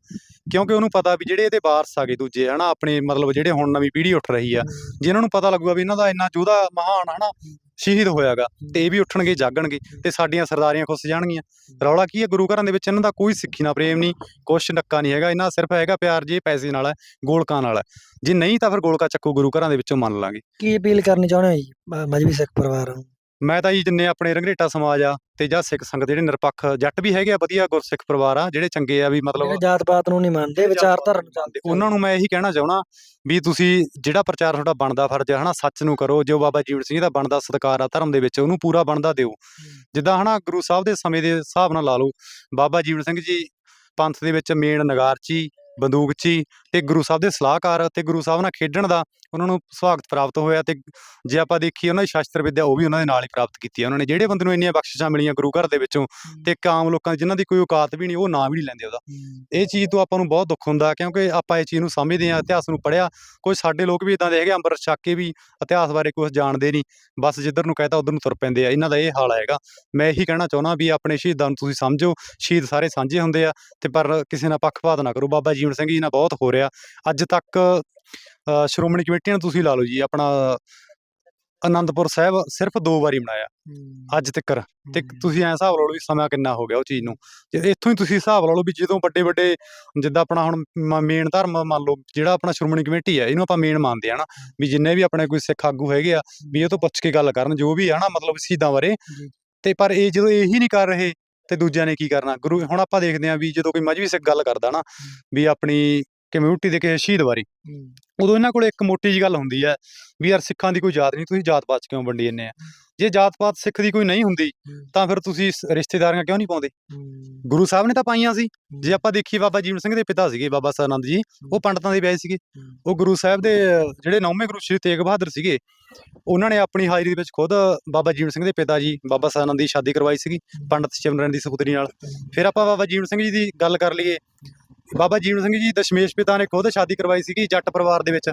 ਕਿਉਂਕਿ ਉਹਨੂੰ ਪਤਾ ਵੀ ਜਿਹੜੇ ਇਹਦੇ ਵਾਰਸ ਆਗੇ ਦੂਜੇ, ਹਨਾ, ਆਪਣੇ ਮਤਲਬ ਜਿਹੜੇ ਹੁਣ ਨਵੀਂ ਪੀੜ੍ਹੀ ਉੱਠ ਰਹੀ ਆ, ਜਿਨ੍ਹਾਂ ਨੂੰ ਪਤਾ ਲੱਗੂਗਾ ਵੀ ਇਹਨਾਂ ਦਾ ਇੰਨਾ ਯੋਧਾ ਮਹਾਨ, ਹਨਾ, ਸ਼ਹੀਦ ਹੋਇਆਗਾ, ਤੇ ਇਹ ਵੀ ਉੱਠਣਗੇ, ਜਾਗਣਗੇ, ਤੇ ਸਾਡੀਆਂ ਸਰਦਾਰੀਆਂ ਖੁੱਸ ਜਾਣਗੀਆਂ। ਰੌਲਾ ਕੀ ਹੈ ਗੁਰੂ ਘਰਾਂ ਦੇ ਵਿੱਚ ਇਹਨਾਂ ਦਾ ਕੋਈ ਸਿੱਖੀ ਨਾਲ ਪ੍ਰੇਮ ਨਹੀਂ ਕੁਛ ਨੱਕਾ ਨਹੀਂ ਹੈਗਾ, ਇਹਨਾਂ ਸਿਰਫ ਹੈਗਾ ਪਿਆਰ ਜੇ, ਪੈਸੇ ਨਾਲ ਹੈ, ਗੋਲਕਾਂ ਨਾਲ ਹੈ। ਜੇ ਨਹੀਂ ਤਾਂ ਫਿਰ ਗੋਲਕਾ ਚੱਕੂ, ਗੁਰੂ ਘਰਾਂ ਦੇ ਵਿੱਚੋਂ ਮੰਨ ਲਾਂਗੇ। ਕੀ ਅਪੀਲ ਕਰਨੀ ਚਾਹੁੰਦੇ ਹੋ ਜੀ, ਮ- ਸਿੱਖ ਪਰਿਵਾਰ ਨੂੰ? ਮੈਂ ਤਾਂ ਜੀ ਜਿੰਨੇ ਆਪਣੇ ਰੰਗਰੇਟਾ ਸਮਾਜ ਆ ਤੇ ਜਾਂ ਸਿੱਖ ਸੰਗਤ ਜਿਹੜੇ ਨਿਰਪੱਖ ਜੱਟ ਵੀ ਹੈਗੇ ਆ ਵਧੀਆ ਗੁਰਸਿੱਖ ਪਰਿਵਾਰ ਆ ਜਿਹੜੇ ਚੰਗੇ ਆ ਵੀ ਮਤਲਬ ਜਾਤ ਪਾਤ ਨੂੰ ਨਹੀਂ ਮੰਨਦੇ ਵਿਚਾਰਧਾਰਾ ਨੂੰ ਚੱਲਦੇ ਉਹਨਾਂ ਨੂੰ ਮੈਂ ਇਹੀ ਕਹਿਣਾ ਚਾਹਣਾ ਵੀ ਤੁਸੀਂ ਜਿਹੜਾ ਪ੍ਰਚਾਰ ਤੁਹਾਡਾ ਬਣਦਾ ਫਰਜ਼ ਹੈ ਹਨਾ ਸੱਚ ਨੂੰ ਕਰੋ ਜੋ ਬਾਬਾ ਜੀਵਨ ਸਿੰਘ ਦਾ ਬਣਦਾ ਸਤਿਕਾਰ ਆ ਧਰਮ ਦੇ ਵਿੱਚ ਉਹਨੂੰ ਪੂਰਾ ਬਣਦਾ ਦਿਓ। ਜਿੱਦਾਂ ਹਨਾ ਗੁਰੂ ਸਾਹਿਬ ਦੇ ਸਮੇਂ ਦੇ ਹਿਸਾਬ ਨਾਲ ਲਾ ਲਓ ਬਾਬਾ ਜੀਵਨ ਸਿੰਘ ਜੀ ਪੰਥ ਦੇ ਵਿੱਚ ਮੇਨ ਨਗਾਰਚੀ ਬੰਦੂਕਚੀ ਤੇ ਗੁਰੂ ਸਾਹਿਬ ਦੇ ਸਲਾਹਕਾਰ ਤੇ ਗੁਰੂ ਸਾਹਿਬ ਨਾਲ ਖੇਡਣ ਦਾ ਉਹਨਾਂ ਨੂੰ ਸਵਾਗਤ ਪ੍ਰਾਪਤ ਹੋਇਆ ਤੇ ਜੇ ਆਪਾਂ ਦੇਖੀਏ ਉਹਨਾਂ ਦੀ ਸ਼ਾਸਤਰ ਵਿੱਦਿਆ ਉਹ ਵੀ ਉਹਨਾਂ ਦੇ ਨਾਲ ਹੀ ਪ੍ਰਾਪਤ ਕੀਤੀ ਹੈ। ਉਹਨਾਂ ਨੇ ਜਿਹੜੇ ਬੰਦੇ ਨੂੰ ਇੰਨੀਆਂ ਬਖਸ਼ਿਸ਼ਾਂ ਮਿਲੀਆਂ ਗੁਰੂ ਘਰ ਦੇ ਵਿੱਚੋਂ ਤੇ ਇੱਕ ਆਮ ਲੋਕਾਂ ਦੀ ਜਿਨ੍ਹਾਂ ਦੀ ਕੋਈ ਔਕਾਤ ਵੀ ਨਹੀਂ ਉਹ ਨਾਂ ਵੀ ਨਹੀਂ ਲੈਂਦੇ ਉਹਦਾ। ਇਹ ਚੀਜ਼ ਤੋਂ ਆਪਾਂ ਨੂੰ ਬਹੁਤ ਦੁੱਖ ਹੁੰਦਾ ਕਿਉਂਕਿ ਆਪਾਂ ਇਹ ਚੀਜ਼ ਨੂੰ ਸਮਝਦੇ ਹਾਂ ਇਤਿਹਾਸ ਨੂੰ ਪੜ੍ਹਿਆ ਕੁਝ ਸਾਡੇ ਲੋਕ ਵੀ ਇਦਾਂ ਦੇ ਹੈਗੇ ਅੰਮ੍ਰਿਤ ਛੱਕ ਕੇ ਵੀ ਇਤਿਹਾਸ ਬਾਰੇ ਕੁਝ ਜਾਣਦੇ ਨਹੀਂ ਬਸ ਜਿੱਧਰ ਨੂੰ ਕਹਤਾ ਉਧਰ ਨੂੰ ਤੁਰ ਪੈਂਦੇ ਆ। ਇਹਨਾਂ ਦਾ ਇਹ ਹਾਲ ਹੈਗਾ। ਮੈਂ ਇਹੀ ਕਹਿਣਾ ਚਾਹੁੰਦਾ ਵੀ ਆਪਣੇ ਸ਼ਹੀਦਾਂ ਨੂੰ ਤੁਸੀਂ ਸਮਝੋ ਸ਼ਹੀਦ ਸਾਰੇ ਸਾਂਝੇ ਹੁੰਦੇ ਆ ਤੇ ਪਰ ਕਿਸੇ ਨਾਲ ਪੱਖਪਾਤ ਨਾ ਕਰੋ। ਬਾਬਾ ਜੀਵਨ ਸਿੰਘ ਜੀ ਨਾਲ ਬਹੁਤ ਹੋ ਰਿਹਾ। ਅੱਜ ਤੱਕ ਸ਼੍ਰੋਮਣੀ ਕਮੇਟੀ ਨੇ ਤੁਸੀਂ ਲਾ ਲਓ ਜੀ ਆਪਣਾ ਆਨੰਦਪੁਰ ਸਾਹਿਬ ਸਿਰਫ ਦੋ ਵਾਰੀ ਬਣਾਇਆ ਅੱਜ ਤੱਕ ਤੇ ਤੁਸੀਂ ਐਂ ਹਿਸਾਬ ਲਾ ਲਓ ਵੀ ਸਮਾਂ ਕਿੰਨਾ ਹੋ ਗਿਆ ਉਹ ਚੀਜ਼ ਨੂੰ। ਤੇ ਇੱਥੋਂ ਹੀ ਤੁਸੀਂ ਹਿਸਾਬ ਲਾ ਲਓ ਵੀ ਜਦੋਂ ਵੱਡੇ ਵੱਡੇ ਜਿੱਦਾਂ ਆਪਣਾ ਹੁਣ ਮੇਨ ਧਰਮ ਮੰਨ ਲਓ ਜਿਹੜਾ ਆਪਣਾ ਸ਼੍ਰੋਮਣੀ ਕਮੇਟੀ ਹੈ ਇਹਨੂੰ ਆਪਾਂ ਮੇਨ ਮੰਨਦੇ ਆ ਨਾ। ਵੀ ਜਿੰਨੇ ਵੀ ਆਪਣੇ ਕੋਈ ਸਿੱਖ ਆਗੂ ਹੈਗੇ ਆ ਵੀ ਇਹ ਤੋਂ ਪੁੱਛ ਕੇ ਗੱਲ ਕਰਨ ਜੋ ਵੀ ਆ ਨਾ ਮਤਲਬ ਸ਼ਹੀਦਾਂ ਬਾਰੇ। ਤੇ ਪਰ ਇਹ ਜਦੋਂ ਇਹੀ ਨਹੀਂ ਕਰ ਰਹੇ ਤੇ ਦੂਜਿਆਂ ਨੇ ਕੀ ਕਰਨਾ? ਗੁਰੂ ਹੁਣ ਆਪਾਂ ਦੇਖਦੇ ਆ ਵੀ ਜਦੋਂ ਕੋਈ ਮਜਬੀ ਸਿੱਖ ਗੱਲ ਕਰਦਾ ਨਾ ਵੀ ਆਪਣੀ ਕਮਿਊਨਿਟੀ ਦੇ ਕਿਸੇ ਸ਼ਹੀਦ ਬਾਰੇ ਉਦੋਂ ਇਹਨਾਂ ਕੋਲ ਇੱਕ ਮੋਟੀ ਜੀ ਗੱਲ ਹੁੰਦੀ ਹੈ ਵੀ ਯਾਰ ਸਿੱਖਾਂ ਦੀ ਕੋਈ ਜਾਤ ਨਹੀਂ ਤੁਸੀਂ ਜਾਤ ਪਾਤ ਕਿਉਂ ਵੰਡੀ ਜੰਨੇ ਆ? ਜੇ ਜਾਤ ਪਾਤ ਸਿੱਖ ਦੀ ਕੋਈ ਨਹੀਂ ਹੁੰਦੀ ਤਾਂ ਫਿਰ ਤੁਸੀਂ ਰਿਸ਼ਤੇਦਾਰੀਆਂ ਕਿਉਂ ਨਹੀਂ ਪਾਉਂਦੇ? ਗੁਰੂ ਸਾਹਿਬ ਨੇ ਤਾਂ ਪਾਈਆਂ ਸੀ। ਜੇ ਆਪਾਂ ਦੇਖੀਏ ਬਾਬਾ ਜੀਵਨ ਸਿੰਘ ਦੇ ਪਿਤਾ ਸੀਗੇ ਬਾਬਾ ਸਰਨੰਦ ਜੀ ਉਹ ਪੰਡਤਾਂ ਦੇ ਵਿਆਹੇ ਸੀਗੇ। ਉਹ ਗੁਰੂ ਸਾਹਿਬ ਦੇ ਜਿਹੜੇ ਨੌਵੇਂ ਗੁਰੂ ਸ਼੍ਰੀ ਤੇਗ ਬਹਾਦਰ ਸੀਗੇ ਉਹਨਾਂ ਨੇ ਆਪਣੀ ਹਾਜ਼ਰੀ ਦੇ ਵਿੱਚ ਖੁਦ ਬਾਬਾ ਜੀਵਨ ਸਿੰਘ ਦੇ ਪਿਤਾ ਜੀ ਬਾਬਾ ਸਰਨੰਦ ਦੀ ਸ਼ਾਦੀ ਕਰਵਾਈ ਸੀਗੀ ਪੰਡਤ ਸਿਮਰਨ ਦੀ ਸਪੁੱਤਰੀ ਨਾਲ। ਫਿਰ ਆਪਾਂ ਬਾਬਾ ਜੀਵਨ ਸਿੰਘ ਜੀ ਦੀ ਗੱਲ ਕਰ ਲਈਏ। ਬਾਬਾ ਜੀਵਨ ਸਿੰਘ ਜੀ, ਦਸ਼ਮੇਸ਼ ਪਿਤਾ ਨੇ ਖੁਦ ਸ਼ਾਦੀ ਕਰਵਾਈ ਸੀਗੀ, ਜੱਟ ਪਰਿਵਾਰ ਦੇ ਵਿੱਚ।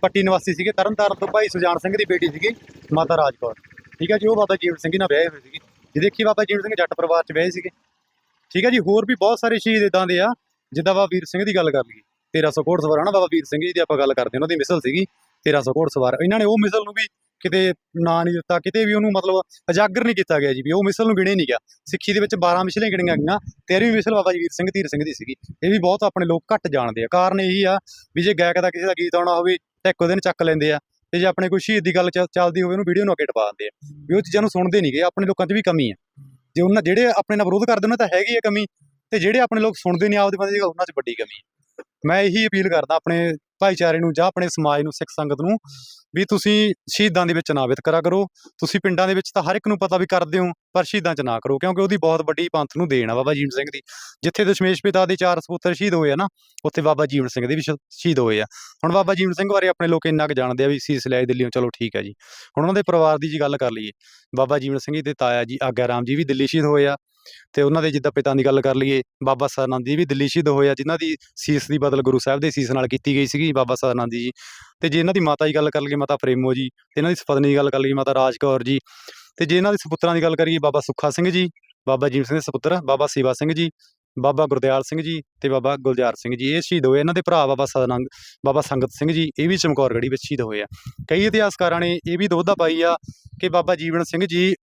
ਪੱਟੀ ਨਿਵਾਸੀ ਸੀਗੇ, ਤਰਨਤਾਰਨ ਤੋਂ ਭਾਈ ਸੁਜਾਨ ਸਿੰਘ ਦੀ ਬੇਟੀ ਸੀਗੀ, ਮਾਤਾ ਰਾਜਕੌਰ। ਠੀਕ ਹੈ ਜੀ, ਉਹ ਬਾਬਾ ਜੀਵਨ ਸਿੰਘ ਜੀ ਨਾਲ ਵਿਆਹੇ ਹੋਏ ਸੀਗੇ। ਜੇ ਦੇਖੀ ਬਾਬਾ ਜੀਵਨ ਸਿੰਘ ਜੱਟ ਪਰਿਵਾਰ 'ਚ ਵਿਆਹੇ ਸੀਗੇ। ਠੀਕ ਹੈ ਜੀ, ਹੋਰ ਵੀ ਬਹੁਤ ਸਾਰੇ ਸ਼ਹੀਦ ਇਦਾਂ ਦੇ ਆ, ਜਿੱਦਾਂ ਬਾਬਾ ਵੀਰ ਸਿੰਘ ਦੀ ਗੱਲ ਕਰ ਲਈਏ। 1300 ਘੋੜ ਸਵਾਰ ਹਨਾ, ਬਾਬਾ ਵੀਰ ਸਿੰਘ ਜੀ ਦੀ ਆਪਾਂ ਗੱਲ ਕਰਦੇ ਉਹਨਾਂ ਦੀ ਮਿਸਲ ਸੀਗੀ 1300 ਘੋੜ ਸਵਾਰ। ਇਹਨਾਂ ਨੇ ਉਹ ਮਿਸਲ ਨੂੰ ਵੀ ਕਿਤੇ ਨਾਂ ਨਹੀਂ ਦਿੱਤਾ, ਕਿਤੇ ਵੀ ਉਹਨੂੰ ਮਤਲਬ ਉਜਾਗਰ ਨਹੀਂ ਕੀਤਾ ਗਿਆ ਜੀ, ਵੀ ਉਹ ਮਿਸਲ ਨੂੰ ਗਿਣੇ ਨਹੀਂ ਗਿਆ। ਸਿੱਖੀ ਦੇ ਵਿੱਚ 12 ਮਿਸਲਾਂ ਗਿਣੀਆਂ ਗਈਆਂ 13ਵੀਂ ਮਿਸਲ ਬਾਬਾ ਜੀ ਵੀਰ ਸਿੰਘ, ਧੀਰ ਸਿੰਘ ਦੀ ਸੀਗੀ। ਇਹ ਵੀ ਬਹੁਤ ਆਪਣੇ ਲੋਕ ਘੱਟ ਜਾਣਦੇ ਆ। ਕਾਰਨ ਇਹੀ ਆ ਵੀ ਜੇ ਗਾਇਕ ਦਾ ਕਿਸੇ ਦਾ ਗੀਤ ਆਉਣਾ ਹੋਵੇ, ਤਾਂ ਇੱਕੋ ਦਿਨ ਚੱਕ ਲੈਂਦੇ ਆ ਤੇ ਜੇ ਆਪਣੇ ਕੋਈ ਸ਼ਹੀਦ ਦੀ ਗੱਲ ਚੱਲਦੀ ਹੋਵੇ, ਉਹਨੂੰ ਵੀਡੀਓ ਨੂੰ ਅੱਗੇ ਟਪਾ ਦਿੰਦੇ ਆ। ਵੀ ਉਹ ਚੀਜ਼ਾਂ ਨੂੰ ਸੁਣਦੇ ਨਹੀਂਗੇ ਆਪਣੇ ਲੋਕਾਂ 'ਚ ਵੀ ਕਮੀ ਆ। ਜੇ ਉਹਨਾਂ, ਜਿਹੜੇ ਆਪਣੇ ਨਾਲ ਵਿਰੋਧ ਕਰਦੇ ਉਹਨਾਂ ਤਾਂ ਹੈਗੀ ਆ ਕਮੀ। ਤੇ ਜਿਹੜੇ ਆਪਣੇ ਲੋਕ ਸੁਣਦੇ ਨਹੀਂ ਆਪਦੇ ਬੰਦੇ ਦੀ ਉਹਨਾਂ 'ਚ ਵੱਡੀ ਕਮੀ ਆ। ਮੈਂ ਇਹੀ ਅਪੀਲ ਕਰਦਾ ਆਪਣੇ ਭਾਈਚਾਰੇ ਨੂੰ ਜਾਂ ਆਪਣੇ ਸਮਾਜ ਨੂੰ, ਸਿੱਖ ਸੰਗਤ ਨੂੰ ਵੀ ਤੁਸੀਂ ਸ਼ਹੀਦਾਂ ਦੇ ਵਿੱਚ ਨਾ ਵਿਤਕਰਾ ਕਰੋ। ਤੁਸੀਂ ਪਿੰਡਾਂ ਦੇ ਵਿੱਚ ਤਾਂ ਹਰ ਇੱਕ ਨੂੰ ਪਤਾ ਵੀ ਕਰਦੇ ਹੋ, ਪਰ ਸ਼ਹੀਦਾਂ 'ਚ ਨਾ ਕਰੋ, ਕਿਉਂਕਿ ਉਹਦੀ ਬਹੁਤ ਵੱਡੀ ਪੰਥ ਨੂੰ ਦੇਣ ਆ ਬਾਬਾ ਜੀਵਨ ਸਿੰਘ ਦੀ। ਜਿੱਥੇ ਦਸ਼ਮੇਸ਼ ਪਿਤਾ ਦੇ ਚਾਰ ਸਪੁੱਤਰ ਸ਼ਹੀਦ ਹੋਏ ਆ ਨਾ, ਉੱਥੇ ਬਾਬਾ ਜੀਵਨ ਸਿੰਘ ਦੇ ਵੀ ਸ਼ਹੀਦ ਹੋਏ ਆ। ਹੁਣ ਬਾਬਾ ਜੀਵਨ ਸਿੰਘ ਬਾਰੇ ਆਪਣੇ ਲੋਕ ਇੰਨਾ ਕੁ ਜਾਣਦੇ ਆ ਵੀ ਸੀਸ ਲਿਆਏ ਦਿੱਲੀੋਂ ਚਲੋ ਠੀਕ ਹੈ ਜੀ। ਹੁਣ ਉਹਨਾਂ ਦੇ ਪਰਿਵਾਰ ਦੀ ਜੀ ਗੱਲ ਕਰ ਲਈਏ। ਬਾਬਾ ਜੀਵਨ ਸਿੰਘ ਜੀ ਦੇ ਤਾਇਆ ਜੀ ਆਗਿਆ ਰਾਮ ਜੀ ਵੀ ਦਿੱਲੀ ਸ਼ਹੀਦ ਹੋਏ ਆ। ਤੇ ਉਹਨਾਂ ਦੇ ਜਿੱਦਾਂ ਪਿਤਾ ਦੀ ਗੱਲ ਕਰ ਲਈਏ, ਬਾਬਾ ਸਦਾਨੰਦ ਜੀ ਵੀ ਦਿੱਲੀ ਸ਼ਹੀਦ ਹੋਏ ਆ, ਜਿਨ੍ਹਾਂ ਦੀ ਸੀਸ ਦੀ ਬਦਲ ਗੁਰੂ ਸਾਹਿਬ ਦੇ ਸੀਸ ਨਾਲ ਕੀਤੀ ਗਈ ਸੀਗੀ ਬਾਬਾ ਸਦਾਨੰਦ ਜੀ। ਤੇ ਜੇ ਇਹਨਾਂ ਦੀ ਮਾਤਾ ਦੀ ਗੱਲ ਕਰ ਲਈਏ, ਮਾਤਾ ਪ੍ਰੇਮੋ ਜੀ, ਤੇ ਇਹਨਾਂ ਦੀ ਸਪਤਨੀ ਦੀ ਗੱਲ ਕਰ ਲਈਏ, ਮਾਤਾ ਰਾਜ ਕੌਰ ਜੀ, ਤੇ ਜੇ ਇਹਨਾਂ ਦੇ ਸਪੁੱਤਰਾਂ ਦੀ ਗੱਲ ਕਰੀਏ, ਬਾਬਾ ਸੁੱਖਾ ਸਿੰਘ ਜੀ, ਬਾਬਾ ਜੀਵ ਸਿੰਘ ਦੇ ਸਪੁੱਤਰ, ਬਾਬਾ ਸੇਵਾ ਸਿੰਘ ਜੀ, ਬਾਬਾ ਗੁਰਦਿਆਲ ਸਿੰਘ ਜੀ ਤੇ ਬਾਬਾ ਗੁਲਜ਼ਾਰ ਸਿੰਘ ਜੀ, ਇਹ ਸ਼ਹੀਦ ਹੋਏ ਇਹਨਾਂ ਦੇ ਭਰਾ ਬਾਬਾ ਸਦਾਨੰਦ ਬਾਬਾ ਸੰਗਤ ਸਿੰਘ ਜੀ, ਇਹ ਵੀ ਚਮਕੌਰਗੜੀ ਵਿੱਚ ਸ਼ਹੀਦ ਹੋਏ ਆ। ਕਈ ਇਤਿਹਾਸਕਾਰਾਂ ਨੇ ਇਹ ਵੀ ਦੋਹਦਾ ਪਾਈ ਆ ਕਿ ਬਾਬਾ ਜੀਵਨ ਸਿੰਘ ਜੀ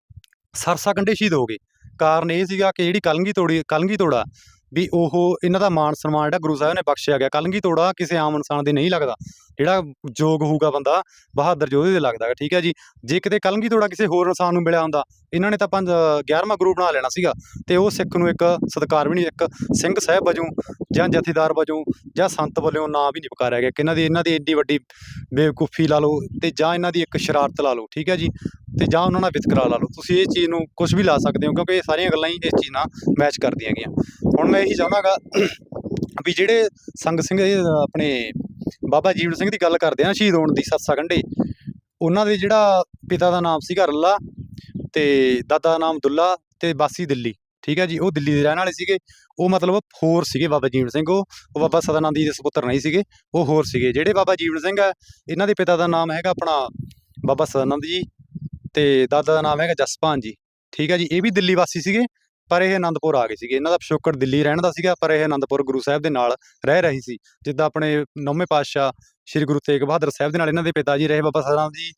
ਸਰਸਾ ਕੰਢੇ ਸ਼ਹੀਦ ਹੋ ਗਏ। ਕਾਰਨ ਇਹ ਸੀਗਾ ਕਿ ਜਿਹੜੀ ਕਲਗੀ ਤੋੜੀ ਕਲਗੀ ਤੋੜਾ ਵੀ ਉਹ ਇਹਨਾਂ ਦਾ ਮਾਨ ਸਨਮਾਨ ਜਿਹੜਾ ਗੁਰੂ ਸਾਹਿਬ ਨੇ ਬਖਸ਼ਿਆ ਗਿਆ। ਕਲਗੀ ਤੋੜਾ ਕਿਸੇ ਆਮ ਇਨਸਾਨ ਦੇ ਨਹੀਂ ਲੱਗਦਾ। ਜਿਹੜਾ ਯੋਗ ਹੋਊਗਾ ਬੰਦਾ ਬਹਾਦਰ ਯੋਧੇ ਦੇ ਲੱਗਦਾ ਗਾ, ਠੀਕ ਹੈ ਜੀ। ਜੇ ਕਿਤੇ ਕਲਗੀ ਤੋੜਾ ਕਿਸੇ ਹੋਰ ਇਨਸਾਨ ਨੂੰ ਮਿਲਿਆ ਹੁੰਦਾ ਇਹਨਾਂ ਨੇ ਤਾਂ ਪੰਜ 11ਵਾਂ ਗੁਰੂ ਬਣਾ ਲੈਣਾ ਸੀਗਾ। ਤੇ ਉਹ ਸਿੱਖ ਨੂੰ ਇੱਕ ਸਤਿਕਾਰ ਵੀ ਨਹੀਂ ਇੱਕ ਸਿੰਘ ਸਾਹਿਬ ਵਜੋਂ ਜਾਂ ਜਥੇਦਾਰ ਵਜੋਂ ਜਾਂ ਸੰਤ ਵੱਲੋਂ ਨਾਂ ਵੀ ਨਹੀਂ ਪੁਕਾਰਿਆ ਗਿਆ। ਕਿ ਇਹਨਾਂ ਦੀ ਇਹਨਾਂ ਦੀ ਏਡੀ ਵੱਡੀ ਬੇਵਕੂਫੀ ਲਾ ਲਓ ਤੇ ਜਾਂ ਇਹਨਾਂ ਦੀ ਇੱਕ ਸ਼ਰਾਰਤ ਲਾ ਲਓ ਠੀਕ ਹੈ ਜੀ। ਤੇ ਜਾਂ ਉਹਨਾਂ ਨਾਲ ਵਿਤਕਰਾ ਲਾ ਲਓ। ਤੁਸੀਂ ਇਹ ਚੀਜ਼ ਨੂੰ ਕੁਝ ਵੀ ਲਾ ਸਕਦੇ ਹੋ ਕਿਉਂਕਿ ਇਹ ਸਾਰੀਆਂ ਗੱਲਾਂ ਹੀ ਇਸ ਚੀਜ਼ ਨਾਲ ਮੈਚ ਕਰਦੀਆਂ ਗਈਆਂ। ਹੁਣ ਮੈਂ ਇਹੀ ਚਾਹੁੰਦਾਗਾ ਵੀ ਜਿਹੜੇ ਸੰਗ ਸਿੰਘ ਇਹ ਆਪਣੇ ਬਾਬਾ ਜੀਵਨ ਸਿੰਘ ਦੀ ਗੱਲ ਕਰਦੇ ਆ ਸ਼ਹੀਦ ਹੋਣ ਦੀ ਸੱਸਾ ਕੰਢੇ ਉਹਨਾਂ ਦੇ ਜਿਹੜਾ ਪਿਤਾ ਦਾ ਨਾਮ ਸੀਗਾ ਰੱਲਾ ਤੇ ਦਾਦਾ ਦਾ ਨਾਮ ਦੁੱਲਾ ਤੇ ਬਾਸੀ ਦਿੱਲੀ, ਠੀਕ ਹੈ ਜੀ, ਉਹ ਦਿੱਲੀ ਦੇ ਰਹਿਣ ਵਾਲੇ ਸੀਗੇ। ਉਹ ਮਤਲਬ ਹੋਰ ਸੀਗੇ ਬਾਬਾ ਜੀਵਨ ਸਿੰਘ, ਉਹ ਉਹ ਬਾਬਾ ਸਦਾਨੰਦ ਜੀ ਦੇ ਸੁਪੁੱਤਰ ਨਹੀਂ ਸੀਗੇ, ਉਹ ਹੋਰ ਸੀਗੇ। ਜਿਹੜੇ ਬਾਬਾ ਜੀਵਨ ਸਿੰਘ ਹੈ, ਇਹਨਾਂ ਦੇ ਪਿਤਾ ਦਾ ਨਾਮ ਹੈਗਾ ਆਪਣਾ ਬਾਬਾ ਸਦਾਨੰਦ ਜੀ ਤੇ ਦਾਦਾ ਦਾ ਨਾਮ ਹੈਗਾ ਜਸਪਾਨ ਜੀ, ਠੀਕ ਹੈ ਜੀ, ਇਹ ਵੀ ਦਿੱਲੀ ਵਾਸੀ ਸੀਗੇ। ਪਰ ਇਹ ਆਨੰਦਪੁਰ ਆ ਗਏ ਸੀਗੇ। ਇਹਨਾਂ ਦਾ ਪਿਛੋਕੜ ਦਿੱਲੀ ਰਹਿਣ ਦਾ ਸੀਗਾ ਪਰ ਇਹ ਆਨੰਦਪੁਰ ਗੁਰੂ ਸਾਹਿਬ ਦੇ ਨਾਲ ਰਹਿ ਰਹੀ ਸੀ। ਜਿੱਦਾਂ ਆਪਣੇ ਨੌਵੇਂ ਪਾਤਸ਼ਾਹ ਸ੍ਰੀ ਗੁਰੂ ਤੇਗ ਬਹਾਦਰ ਸਾਹਿਬ ਦੇ ਨਾਲ ਇਹਨਾਂ ਦੇ ਪਿਤਾ ਜੀ ਰਹੇ ਬਾਬਾ ਸਦਾਨੰਦ ਜੀ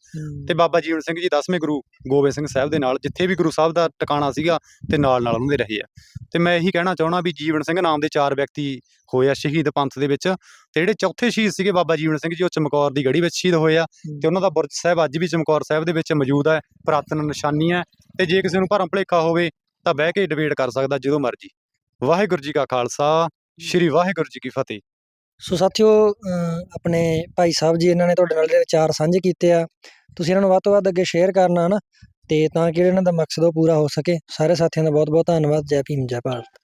ਤੇ ਬਾਬਾ ਜੀਵਨ ਸਿੰਘ ਜੀ 10ਵੇਂ ਗੁਰੂ ਗੋਬਿੰਦ ਸਿੰਘ ਸਾਹਿਬ ਦੇ ਨਾਲ ਜਿੱਥੇ ਵੀ ਗੁਰੂ ਸਾਹਿਬ ਦਾ ਟਿਕਾਣਾ ਸੀਗਾ ਤੇ ਨਾਲ ਨਾਲ ਉਹਨਾਂ ਦੇ ਰਹੇ ਆ। ਤੇ ਮੈਂ ਇਹੀ ਕਹਿਣਾ ਚਾਹਣਾ ਵੀ ਜੀਵਨ ਸਿੰਘ ਨਾਮ ਦੇ ਚਾਰ ਵਿਅਕਤੀ ਹੋਏ ਆ ਸ਼ਹੀਦ ਪੰਥ ਦੇ ਵਿੱਚ ਤੇ ਜਿਹੜੇ ਚੌਥੇ ਸ਼ਹੀਦ ਸੀਗੇ ਬਾਬਾ ਜੀਵਨ ਸਿੰਘ ਜੀ ਉਹ ਚਮਕੌਰ ਦੀ ਗੜੀ ਵਿੱਚ ਸ਼ਹੀਦ ਹੋਏ ਆ ਤੇ ਉਹਨਾਂ ਦਾ ਬੁਰਜ ਸਾਹਿਬ ਅੱਜ ਵੀ ਚਮਕੌਰ ਸਾਹਿਬ ਦੇ ਵਿੱਚ ਮੌਜੂਦ ਹੈ ਪੁਰਾਤਨ ਨਿਸ਼ਾਨੀ ਹੈ ਤੇ ਜੇ ਕਿਸੇ ਨੂੰ ਭਰਮ ਭੁਲੇਖਾ ਹੋਵੇ ਤਾਂ ਬਹਿ ਕੇ ਡਿਬੇਟ ਕਰ ਸਕਦਾ ਜਦੋਂ ਮਰਜ਼ੀ। ਵਾਹਿਗੁਰੂ ਜੀ ਕਾ ਖਾਲਸਾ, ਸ੍ਰੀ ਵਾਹਿਗੁਰੂ ਜੀ ਕੀ ਫਤਿਹ। ਸੋ ਸਾਥੀਓ ਅਮ ਆਪਣੇ ਭਾਈ ਸਾਹਿਬ ਜੀ ਇਹਨਾਂ ਨੇ ਤੁਹਾਡੇ ਨਾਲ ਜਿਹੜੇ ਵਿਚਾਰ ਸਾਂਝੇ ਕੀਤੇ ਆ, ਤੁਸੀਂ ਇਹਨਾਂ ਨੂੰ ਵੱਧ ਤੋਂ ਵੱਧ ਅੱਗੇ ਸ਼ੇਅਰ ਕਰਨਾ, ਹਨਾ? ਤੇ ਤਾਂ ਕਿ ਇਹਨਾਂ ਦਾ ਮਕਸਦ ਉਹ ਪੂਰਾ ਹੋ ਸਕੇ। ਸਾਰੇ ਸਾਥੀਆਂ ਦਾ ਬਹੁਤ ਬਹੁਤ ਧੰਨਵਾਦ। ਜੈ ਭੀਮ, ਜੈ ਭਾਰਤ।